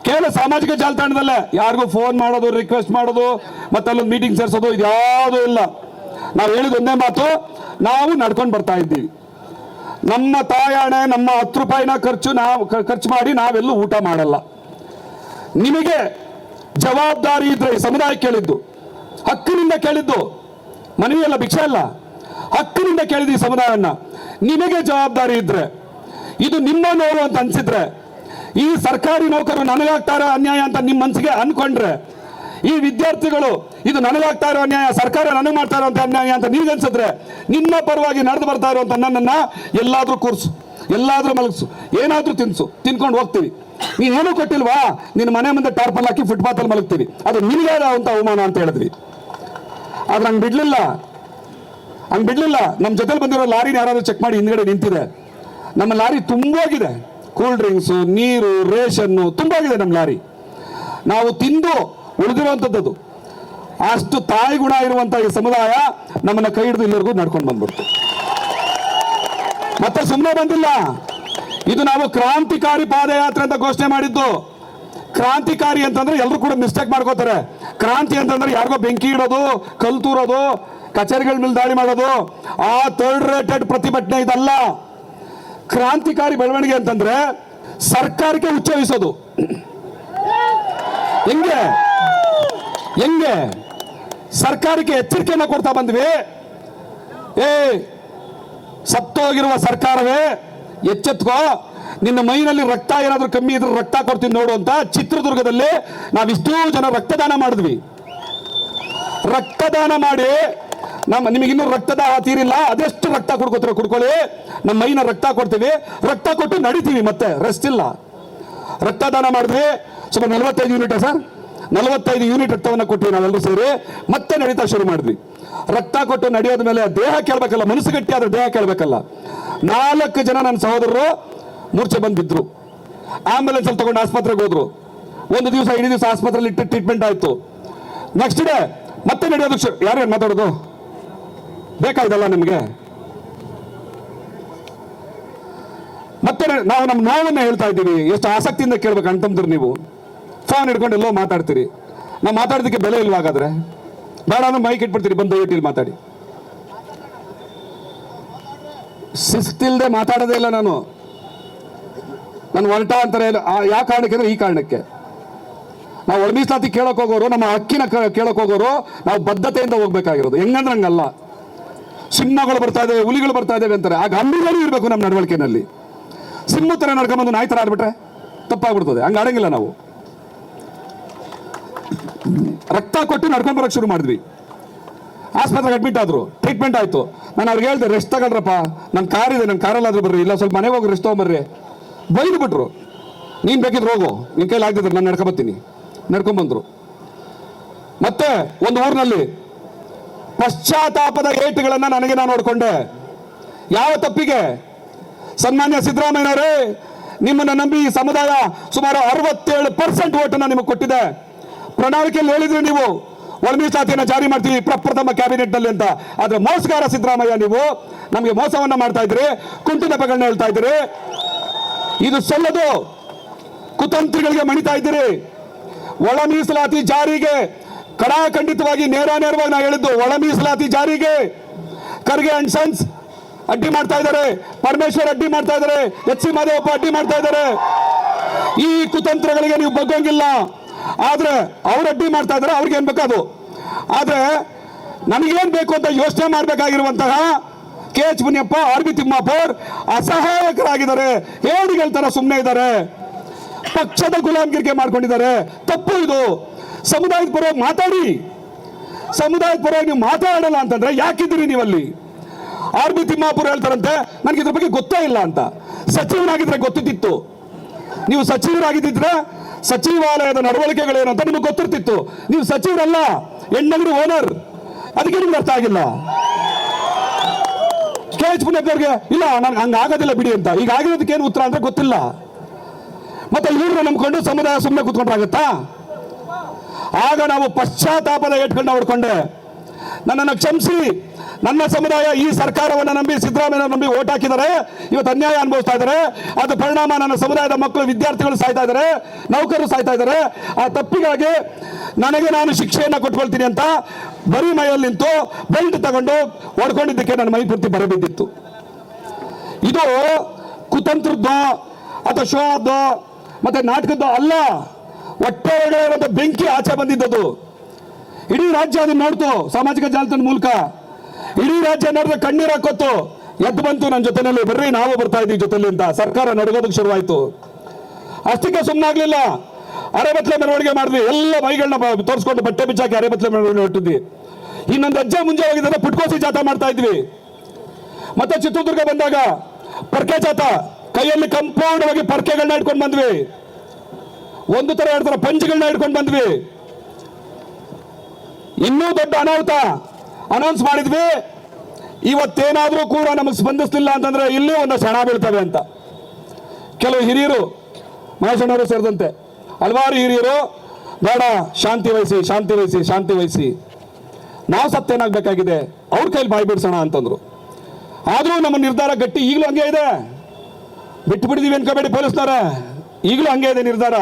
ಕೇವಲ ಸಾಮಾಜಿಕ ಜಾಲತಾಣದಲ್ಲೇ ಯಾರಿಗೂ ಫೋನ್ ಮಾಡೋದು ರಿಕ್ವೆಸ್ಟ್ ಮಾಡೋದು ಮತ್ತೆ ಅಲ್ಲೊಂದು ಮೀಟಿಂಗ್ ಸೇರಿಸೋದು ಇದು ಯಾವುದೂ ಇಲ್ಲ. ನಾವು ಹೇಳಿದ ಒಂದೇ ಮಾತು, ನಾವು ನಡ್ಕೊಂಡು ಬರ್ತಾ ಇದ್ದೀವಿ. ನಮ್ಮ ತಾಯಾಣೆ, ನಮ್ಮ ಹತ್ತು ರೂಪಾಯಿನ ಖರ್ಚು ನಾವು ಖರ್ಚು ಮಾಡಿ ನಾವೆಲ್ಲೂ ಊಟ ಮಾಡಲ್ಲ. ನಿಮಗೆ ಜವಾಬ್ದಾರಿ ಇದ್ರೆ ಈ ಸಮುದಾಯ ಕೇಳಿದ್ದು. ಹಕ್ಕಿನಿಂದ ಕೇಳಿದ್ದು, ಮನವಿ ಅಲ್ಲ, ಭಿಕ್ಷೆ ಅಲ್ಲ. ಹಕ್ಕಿನಿಂದ ಕೇಳಿದ ಈ ನಿಮಗೆ ಜವಾಬ್ದಾರಿ ಇದ್ರೆ, ಇದು ನಿಮ್ಮ ನೋವು ಅಂತ ಅನ್ಸಿದ್ರೆ, ಈ ಸರ್ಕಾರಿ ನೌಕರರು ನನಗಾಗ್ತಾರ ಅನ್ಯಾಯ ಅಂತ ನಿಮ್ಮ ಮನಸ್ಸಿಗೆ ಅನ್ಕೊಂಡ್ರೆ, ಈ ವಿದ್ಯಾರ್ಥಿಗಳು, ಇದು ನನಗಾಗ್ತಾ ಇರೋ ಅನ್ಯಾಯ, ಸರ್ಕಾರ ನನಗೆ ಮಾಡ್ತಾ ಇರೋ ಅನ್ಯಾಯ ಅಂತ ನೀವು ಅನ್ಸಿದ್ರೆ, ನಿಮ್ಮ ಪರವಾಗಿ ನಡೆದು ಬರ್ತಾ ಇರುವಂತ ನನ್ನನ್ನ ಎಲ್ಲಾದ್ರೂ ಕೂರ್ಸು, ಎಲ್ಲಾದ್ರೂ ಮಲಗಿಸು, ಏನಾದ್ರೂ ತಿನ್ಸು, ತಿನ್ಕೊಂಡು ಹೋಗ್ತೀವಿ. ನೀನೇನು ಕೊಟ್ಟಿಲ್ವಾ? ನಿನ್ನ ಮನೆ ಮುಂದೆ ಟಾರ್ಪಲ್ ಹಾಕಿ ಫುಟ್ಪಾತ್ ಅಲ್ಲಿ ಮಲಗ್ತೀವಿ. ಅದು ನಿನಗೆ ಅಂತ ಅವಮಾನ ಅಂತ ಹೇಳಿದ್ವಿ. ಆದ್ರೆ ಹಂಗ್ ಬಿಡ್ಲಿಲ್ಲ. ಹಂಗ್ ಬಿಡ್ಲಿಲ್ಲ. ನಮ್ಮ ಜೊತೆಲಿ ಬಂದಿರೋ ಲಾರಿನ ಯಾರಾದರೂ ಚೆಕ್ ಮಾಡಿ ಹಿಂದ್ಗಡೆ ನಿಂತಿದೆ. ನಮ್ಮ ಲಾರಿ ತುಂಬೋಗಿದೆ. ಕೂಲ್ ಡ್ರಿಂಕ್ಸು ನೀರು ರೇಷನ್ನು ತುಂಬೋಗಿದೆ ನಮ್ಮ ಲಾರಿ. ನಾವು ತಿಂದು ಉಳಿದಿರುವಂಥದ್ದು ಅಷ್ಟು ತಾಯಿ ಗುಣ ಇರುವಂಥ ಈ ಸಮುದಾಯ ನಮ್ಮನ್ನ ಕೈ ಹಿಡಿದು ಇಲ್ಲಿವರೆಗೂ ನಡ್ಕೊಂಡು ಬಂದ್ಬಿಡ್ತು. ಮತ್ತೆ ಸುಮ್ಮನೆ ಬಂದಿಲ್ಲ. ಇದು ನಾವು ಕ್ರಾಂತಿಕಾರಿ ಪಾದಯಾತ್ರೆ ಅಂತ ಘೋಷಣೆ ಮಾಡಿದ್ದು. ಕ್ರಾಂತಿಕಾರಿ ಅಂತಂದ್ರೆ ಎಲ್ಲರೂ ಕೂಡ ಮಿಸ್ಟೇಕ್ ಮಾಡ್ಕೋತಾರೆ. ಕ್ರಾಂತಿ ಅಂತಂದ್ರೆ ಯಾರಿಗೋ ಬೆಂಕಿ ಇಡೋದು ಕಲ್ ತೂರೋದು, ಕಚೇರಿಗಳ ಮೇಲೆ ದಾಳಿ ಮಾಡೋದು. ಆ ಥರ್ಡ್ ರೇಟೆಡ್ ಪ್ರತಿಭಟನೆ ಇದಲ್ಲ. ಕ್ರಾಂತಿಕಾರಿ ಬೆಳವಣಿಗೆ ಅಂತಂದ್ರೆ ಸರ್ಕಾರಕ್ಕೆ ಉಚ್ಚರಿಸೋದು ಹೆಂಗೆ? ಹೆಂಗೆ? ಸರ್ಕಾರಕ್ಕೆ ಎಚ್ಚರಿಕೆಯನ್ನು ಕೊಡ್ತಾ ಬಂದ್ವಿ. ಏ ಸತ್ತೋಗಿರುವ ಸರ್ಕಾರವೇ ಎಚ್ಚೆತ್ಕೋ. ನಿನ್ನ ಮೈನಲ್ಲಿ ರಕ್ತ ಏನಾದರೂ ಕಮ್ಮಿ ಇದ್ರೆ ರಕ್ತ ಕೊಡ್ತೀನಿ ನೋಡು ಅಂತ ಚಿತ್ರದುರ್ಗದಲ್ಲಿ ನಾವಿಷ್ಟೂ ಜನ ರಕ್ತದಾನ ಮಾಡಿದ್ವಿ. ರಕ್ತದಾನ ಮಾಡಿ ನಮ್ಮ ನಿಮಗಿನ್ನೂ ರಕ್ತದ ತೀರಿಲ್ಲ ಅದೆಷ್ಟು ರಕ್ತ ಕುಡ್ಕೋತೀರ ಕುಡ್ಕೊಳ್ಳಿ. ನಮ್ಮ ಮೈನ ರಕ್ತ ಕೊಡ್ತೀವಿ. ರಕ್ತ ಕೊಟ್ಟು ನಡಿತೀವಿ ಮತ್ತೆ ರೆಸ್ಟ್ ಇಲ್ಲ. ರಕ್ತದಾನ ಮಾಡಿದ್ವಿ. ಸುಮಾರು ನಲವತ್ತೈದು ಯೂನಿಟ್ ಸರ್? ನಲವತ್ತೈದು ಯೂನಿಟ್ ರಕ್ತವನ್ನು ಕೊಟ್ಟಿವಿ ನಾವೆಲ್ಲರೂ ಸೇರಿ. ಮತ್ತೆ ನಡೀತಾ ಶುರು ಮಾಡಿದ್ವಿ. ರಕ್ತ ಕೊಟ್ಟು ನಡೆಯೋದ ಮೇಲೆ ದೇಹ ಕೇಳಬೇಕಲ್ಲ, ಮನಸ್ಸು ಆದ್ರೆ ದೇಹ ಕೇಳಬೇಕಲ್ಲ. ನಾಲ್ಕು ಜನ ನನ್ನ ಸಹೋದರರು ಮೂರ್ಛೆ ಬಂದು ಬಿದ್ದರು ಆಂಬ್ಯುಲೆನ್ಸ್ ಅಲ್ಲಿ ತಗೊಂಡು ಆಸ್ಪತ್ರೆಗೆ ಹೋದ್ರು. ಒಂದು ದಿವಸ ಇಡೀ ದಿವಸ ಆಸ್ಪತ್ರೆಯಲ್ಲಿ ಇಟ್ಟು ಟ್ರೀಟ್ಮೆಂಟ್ ಆಯಿತು. ನೆಕ್ಸ್ಟ್ ಡೇ ಮತ್ತೆ ನಡೆಯೋದು ಯಾರು ಮಾತಾಡೋದು? ಬೇಕಾಯ್ತಲ್ಲ ನಿಮಗೆ? ಮತ್ತೆ ನಾವು ನಮ್ಮ ನೋವನ್ನು ಹೇಳ್ತಾ ಇದ್ದೀವಿ. ಎಷ್ಟು ಆಸಕ್ತಿಯಿಂದ ಕೇಳ್ಬೇಕು ಅಂತಂದ್ರೆ ನೀವು. ಫೋನ್ ಹಿಡ್ಕೊಂಡು ಎಲ್ಲೋ ಮಾತಾಡ್ತೀರಿ. ನಾವು ಮಾತಾಡೋದಕ್ಕೆ ಬೆಲೆ ಇಲ್ವಾ ಹಾಗಾದ್ರೆ? ಬೇಡ ಅಂದ್ರೆ ಮೈಕ್ ಇಟ್ಬಿಡ್ತೀರಿ, ಬಂದು ಇಲ್ಲಿ ಮಾತಾಡಿ. ಶಿಸ್ತಿಲ್ದೆ ಮಾತಾಡೋದೇ ಇಲ್ಲ ನಾನು. ನಾನು ಹೊರಟ ಅಂತಾರೆ ಯಾವ ಕಾರಣಕ್ಕೆ ಅಂದ್ರೆ ಈ ಕಾರಣಕ್ಕೆ. ನಾವು ಒಳ ಕೇಳಕ್ ಹೋಗೋರು, ನಮ್ಮ ಹಕ್ಕಿನ ಕೇಳಕ್ ಹೋಗೋರು, ನಾವು ಬದ್ಧತೆಯಿಂದ ಹೋಗ್ಬೇಕಾಗಿರೋದು. ಹೆಂಗಂದ್ರೆ ಹಂಗಲ್ಲ. ಸಿಂಹಗಳು ಬರ್ತಾ ಇದೆ ಹುಲಿಗಳು ಬರ್ತಾ ಇದ್ದಾವೆ ಅಂತಾರೆ. ಆ ಹಂಬಿಗಳು ಇರಬೇಕು ನಮ್ಮ ನಡವಳಿಕೆನಲ್ಲಿ. ಸಿಂಹ ತರ ನಡ್ಕೊಂಬಂದು ನಾಯಿ ಥರ ಆಡ್ಬಿಟ್ರೆ ತಪ್ಪಾಗ್ಬಿಡ್ತದೆ. ಹಂಗೆ ಆಡಂಗಿಲ್ಲ ನಾವು. ರಕ್ತ ಕೊಟ್ಟು ನಡ್ಕೊಂಡ್ ಬರಕ್ ಶುರು ಮಾಡಿದ್ವಿ. ಆಸ್ಪತ್ರೆಗೆ ಅಡ್ಮಿಟ್ ಆದ್ರು. ಟ್ರೀಟ್ಮೆಂಟ್ ಆಯ್ತು. ನಾನು ಅವ್ರಿಗೆ ಹೇಳಿದೆ ರೆಸ್ಟ್ ತಗೊಂಡ್ರಪ್ಪ ನನ್ನ ಕಾರ್ ಇದೆ ನನ್ನ ಕಾರಲ್ಲಾದ್ರೂ ಬರ್ರಿ. ಇಲ್ಲ, ಸ್ವಲ್ಪ ಮನೆಗೆ ಹೋಗಿ ರೆಸ್ಟ್ ತಗೊಂಬರ್ರಿ ಬೈದು ಬಿಟ್ರು. ನೀನ್ ಬೇಕಿದ್ರೆ ಹೋಗು. ನಿನ್ ಕೈಲಿ ಆಗ್ತಿದ್ರು ನಾನು ನಡ್ಕೊಂಬತ್ತೀನಿ ನಡ್ಕೊಂಬಂದ್ರು ಮತ್ತೆ ಒಂದು ಊರಿನಲ್ಲಿ ಪಶ್ಚಾತ್ತಾಪದ ಏಟುಗಳನ್ನ ನನಗೆ ನಾನು ನೋಡಿಕೊಂಡೆ. ಯಾವ ತಪ್ಪಿಗೆ? ಸನ್ಮಾನ್ಯ ಸಿದ್ದರಾಮಯ್ಯನವರೇ, ನಿಮ್ಮನ್ನ ನಂಬಿ ಸಮುದಾಯ ಸುಮಾರು ಅರವತ್ತೇಳು ಪರ್ಸೆಂಟ್ ಓಟನ್ನು ನಿಮಗೆ ಕೊಟ್ಟಿದೆ. ಪ್ರಣಾಳಿಕೆಯಲ್ಲಿ ಹೇಳಿದ್ರಿ ನೀವು ಒಳ ಮೀಸಲಾತಿಯನ್ನು ಜಾರಿ ಮಾಡ್ತೀವಿ ಪ್ರಪ್ರಥಮ ಕ್ಯಾಬಿನೆಟ್ನಲ್ಲಿ ಅಂತ. ಆದ್ರೆ ಮೋಸಗಾರ ಸಿದ್ದರಾಮಯ್ಯ ನೀವು, ನಮಗೆ ಮೋಸವನ್ನ ಮಾಡ್ತಾ ಇದ್ರಿ ಕುಂಟಿನ ನೆಪಗಳನ್ನ ಹೇಳ್ತಾ ಇದ್ದೀರಿ ಇದು ಸಲ್ಲದು. ಕುತಂತ್ರಿಗಳಿಗೆ ಮಣಿತಾ ಇದ್ದೀರಿ. ಒಳ ಮೀಸಲಾತಿ ಜಾರಿಗೆ. ಕಡಾಖಂಡಿತವಾಗಿ ನೇರ ನೇರವಾಗಿ ನಾ ಹೇಳಿದ್ದು, ಒಳ ಮೀಸಲಾತಿ ಜಾರಿಗೆ. ಖರ್ಗೆ ಅಂಡ್ ಸನ್ಸ್ ಅಡ್ಡಿ ಮಾಡ್ತಾ ಇದ್ದಾರೆ. ಪರಮೇಶ್ವರ್ ಅಡ್ಡಿ ಮಾಡ್ತಾ ಇದ್ದಾರೆ. ಎಚ್ ಸಿ ಮಾದೇವಪ್ಪ ಅಡ್ಡಿ ಮಾಡ್ತಾ ಇದ್ದಾರೆ. ಈ ಕುತಂತ್ರಗಳಿಗೆ ನೀವು ಬಗ್ಗಂಗಿಲ್ಲ. ಆದ್ರೆ ಅವ್ರು ಅಡ್ಡಿ ಮಾಡ್ತಾ ಇದ್ದಾರೆ, ಅವ್ರಿಗೆ ಏನ್ ಬೇಕಾದು ಆದ್ರೆ ನಮಗೇನ್ ಬೇಕು ಅಂತ ಯೋಚನೆ ಮಾಡಬೇಕಾಗಿರುವಂತಹ K H Muniyappa R B Timmappa ಅವ್ರು ಅಸಹಾಯಕರಾಗಿದ್ದಾರೆ. ಹೇಳಿಗಳ ತರ ಸುಮ್ಮನೆ ಇದ್ದಾರೆ. ಪಕ್ಷದ ಗುಲಾಮಗಿರಿಕೆ ಮಾಡ್ಕೊಂಡಿದ್ದಾರೆ. ತಪ್ಪು ಇದು. ಸಮುದಾಯದ ಪರ ಮಾತಾಡಿ. ಸಮುದಾಯದ ಪರ ನೀವು ಮಾತಾಡಲ್ಲ ಅಂತಂದ್ರೆ ಯಾಕಿದ್ದೀರಿ ನೀವಲ್ಲಿ? ಆರ್ ಬಿ ತಿಮ್ಮಾಪುರ್ ಹೇಳ್ತಾರಂತೆ, ನನಗೆ ಇದ್ರ ಬಗ್ಗೆ ಗೊತ್ತೇ ಇಲ್ಲ ಅಂತ. ಸಚಿವನಾಗಿದ್ರೆ ಗೊತ್ತಿತ್ತು ನೀವು ಸಚಿವರಾಗಿದ್ದಿದ್ರೆ ಸಚಿವಾಲಯದ ನಡವಳಿಕೆಗಳೇನು ಅಂತ ನಿಮಗೆ ಗೊತ್ತಿರ್ತಿತ್ತು. ನೀವು ಸಚಿವರಲ್ಲ ಹೆಣ್ಣಂಗಡಿ ಓನರ್. ಅದಕ್ಕೆ ನಿಮ್ಗೆ ಅರ್ಥ ಆಗಿಲ್ಲ. ಕೆ ಎಚ್ ಪುಣ್ಯಕ್ಕವ್ರಿಗೆ ಇಲ್ಲ, ನನಗೆ ಹಂಗೆ ಆಗೋದಿಲ್ಲ ಬಿಡಿ ಅಂತ. ಈಗ ಆಗಿರೋದಕ್ಕೆ ಏನು ಉತ್ತರ ಅಂದರೆ ಗೊತ್ತಿಲ್ಲ. ಮತ್ತೆ ಇವ್ರನ್ನ ನಂಬ್ಕೊಂಡು ಸಮುದಾಯ ಸುಮ್ಮನೆ ಕೂತ್ಕೊಂಡ್ರಾಗತ್ತಾ? ಆಗ ನಾವು ಪಶ್ಚಾತ್ತಾಪದ ಏಟ್ಕೊಂಡು ಹೊಡ್ಕೊಂಡೆ. ನನ್ನನ್ನು ಕ್ಷಮಿಸಿ. ನನ್ನ ಸಮುದಾಯ ಈ ಸರ್ಕಾರವನ್ನು ನಂಬಿ ಸಿದ್ದರಾಮಯ್ಯ ನಂಬಿ ಓಟ್ ಹಾಕಿದ್ದಾರೆ. ಇವತ್ತು ಅನ್ಯಾಯ ಅನುಭವಿಸ್ತಾ ಇದ್ದಾರೆ. ಅದು ಪರಿಣಾಮ ನನ್ನ ಸಮುದಾಯದ ಮಕ್ಕಳು, ವಿದ್ಯಾರ್ಥಿಗಳು ಸಾಯ್ತಾ ಇದ್ದಾರೆ. ನೌಕರರು ಸಾಯ್ತಾ ಇದ್ದಾರೆ. ಆ ತಪ್ಪಿಗಾಗಿ ನನಗೆ ನಾನು ಶಿಕ್ಷೆಯನ್ನು ಕೊಟ್ಕೊಳ್ತೀನಿ ಅಂತ ಬರೀ ಮೈಯಲ್ಲಿ ನಿಂತು ಬೆಲ್ಟ್ ತಗೊಂಡು ಹೊಡ್ಕೊಂಡಿದ್ದಕ್ಕೆ ನನ್ನ ಮೈ ಪೂರ್ತಿ ಬರಬಿದ್ದಿತ್ತು. ಇದು ಕುತಂತ್ರದ್ದು ಅಥವಾ ಶೋ ಅದ್ದೋ ಮತ್ತೆ ನಾಟಕದ ಅಲ್ಲ ಒಟ್ಟೆ ಒಂದು ಬೆಂಕಿ ಆಚೆ ಬಂದಿದ್ದದು. ಇಡೀ ರಾಜ್ಯ ಅದನ್ನ ನೋಡ್ತು, ಸಾಮಾಜಿಕ ಜಾಲತಾಣ ಮೂಲಕ. ಇಡೀ ರಾಜ್ಯ ನೋಡಿದ್ರೆ ಕಣ್ಣೀರು ಹಾಕೋತು ಎದ್ದು ಬಂತು ನನ್ನ ಜೊತೆನಲ್ಲಿ, ಬರ್ರಿ, ನಾವು ಬರ್ತಾ ಇದ್ದೀವಿ ಜೊತೆಲಿ ಅಂತ ಸರ್ಕಾರ ನಡಗೋದಕ್ಕೆ ಶುರುವಾಯಿತು. ಅಷ್ಟಕ್ಕೆ ಸುಮ್ಮನಾಗ್ಲಿಲ್ಲ ಅರೆಬತ್ಲೆ ಮೆರವಣಿಗೆ ಮಾಡಿದ್ವಿ. ಎಲ್ಲ ಬೈಗಳನ್ನ ತೋರಿಸ್ಕೊಂಡು ಬಟ್ಟೆ ಬಿಚ್ಚಾಕಿ ಅರೆಬತ್ಲೆ ಮೆರವಣಿಗೆ ಹೊಟ್ಟಿದ್ವಿ ಇನ್ನೊಂದು ಅಜ್ಜ ಮುಂಜೆ ಹೋಗಿದ್ದಾಗ ಪುಟ್ಕೋಸಿ ಜಾತ ಮಾಡ್ತಾ ಇದ್ವಿ. ಮತ್ತೆ ಚಿತ್ರದುರ್ಗ ಬಂದಾಗ ಪರ್ಕೆ ಜಾತ, ಕೈಯಲ್ಲಿ ಕಂಪೌಂಡವಾಗಿ ಪರ್ಕೆಗಳನ್ನ ಇಟ್ಕೊಂಡು ಬಂದ್ವಿ. ಒಂದು ತರ ಎರಡು ತರ ಪಂಚ್ಗಳನ್ನ ಇಟ್ಕೊಂಡು ಬಂದ್ವಿ. ಇನ್ನೂ ದೊಡ್ಡ ಅನಾಹುತ. ಅನೌನ್ಸ್ ಮಾಡಿದ್ವಿ. ಇವತ್ತೇನಾದ್ರೂ ಕೂಡ ನಮಗೆ ಸ್ಪಂದಿಸ್ತಿಲ್ಲ ಅಂತಂದ್ರೆ ಇಲ್ಲಿ ಒಂದು ಕ್ಷಣ ಬೀಳ್ತವೆ ಅಂತ. ಕೆಲವು ಹಿರಿಯರು ಮಹೇಶಣ್ಣವರು ಸೇರಿದಂತೆ. ಹಲವಾರು ಹಿರಿಯರು, ಬೇಡ, ಶಾಂತಿ ವಹಿಸಿ ಶಾಂತಿ ವಹಿಸಿ ಶಾಂತಿ ವಹಿಸಿ. ನಾವು ಸತ್ತೇನಾಗಬೇಕಾಗಿದೆ ಅವ್ರ ಕೈಲಿ ಬಾಯಿ ಬಿಡಿಸೋಣ ಅಂತಂದ್ರು. ಆದರೂ ನಮ್ಮ ನಿರ್ಧಾರ ಗಟ್ಟಿ, ಈಗಲೂ ಹಂಗೆ ಇದೆ. ಬಿಟ್ಟು ಬಿಡಿದೀವಿ ಅನ್ಕೋಬೇಡಿ ಪೊಲೀಸ್ನವ್ರ. ಈಗಲೂ ಹಂಗೆ ಇದೆ ನಿರ್ಧಾರ.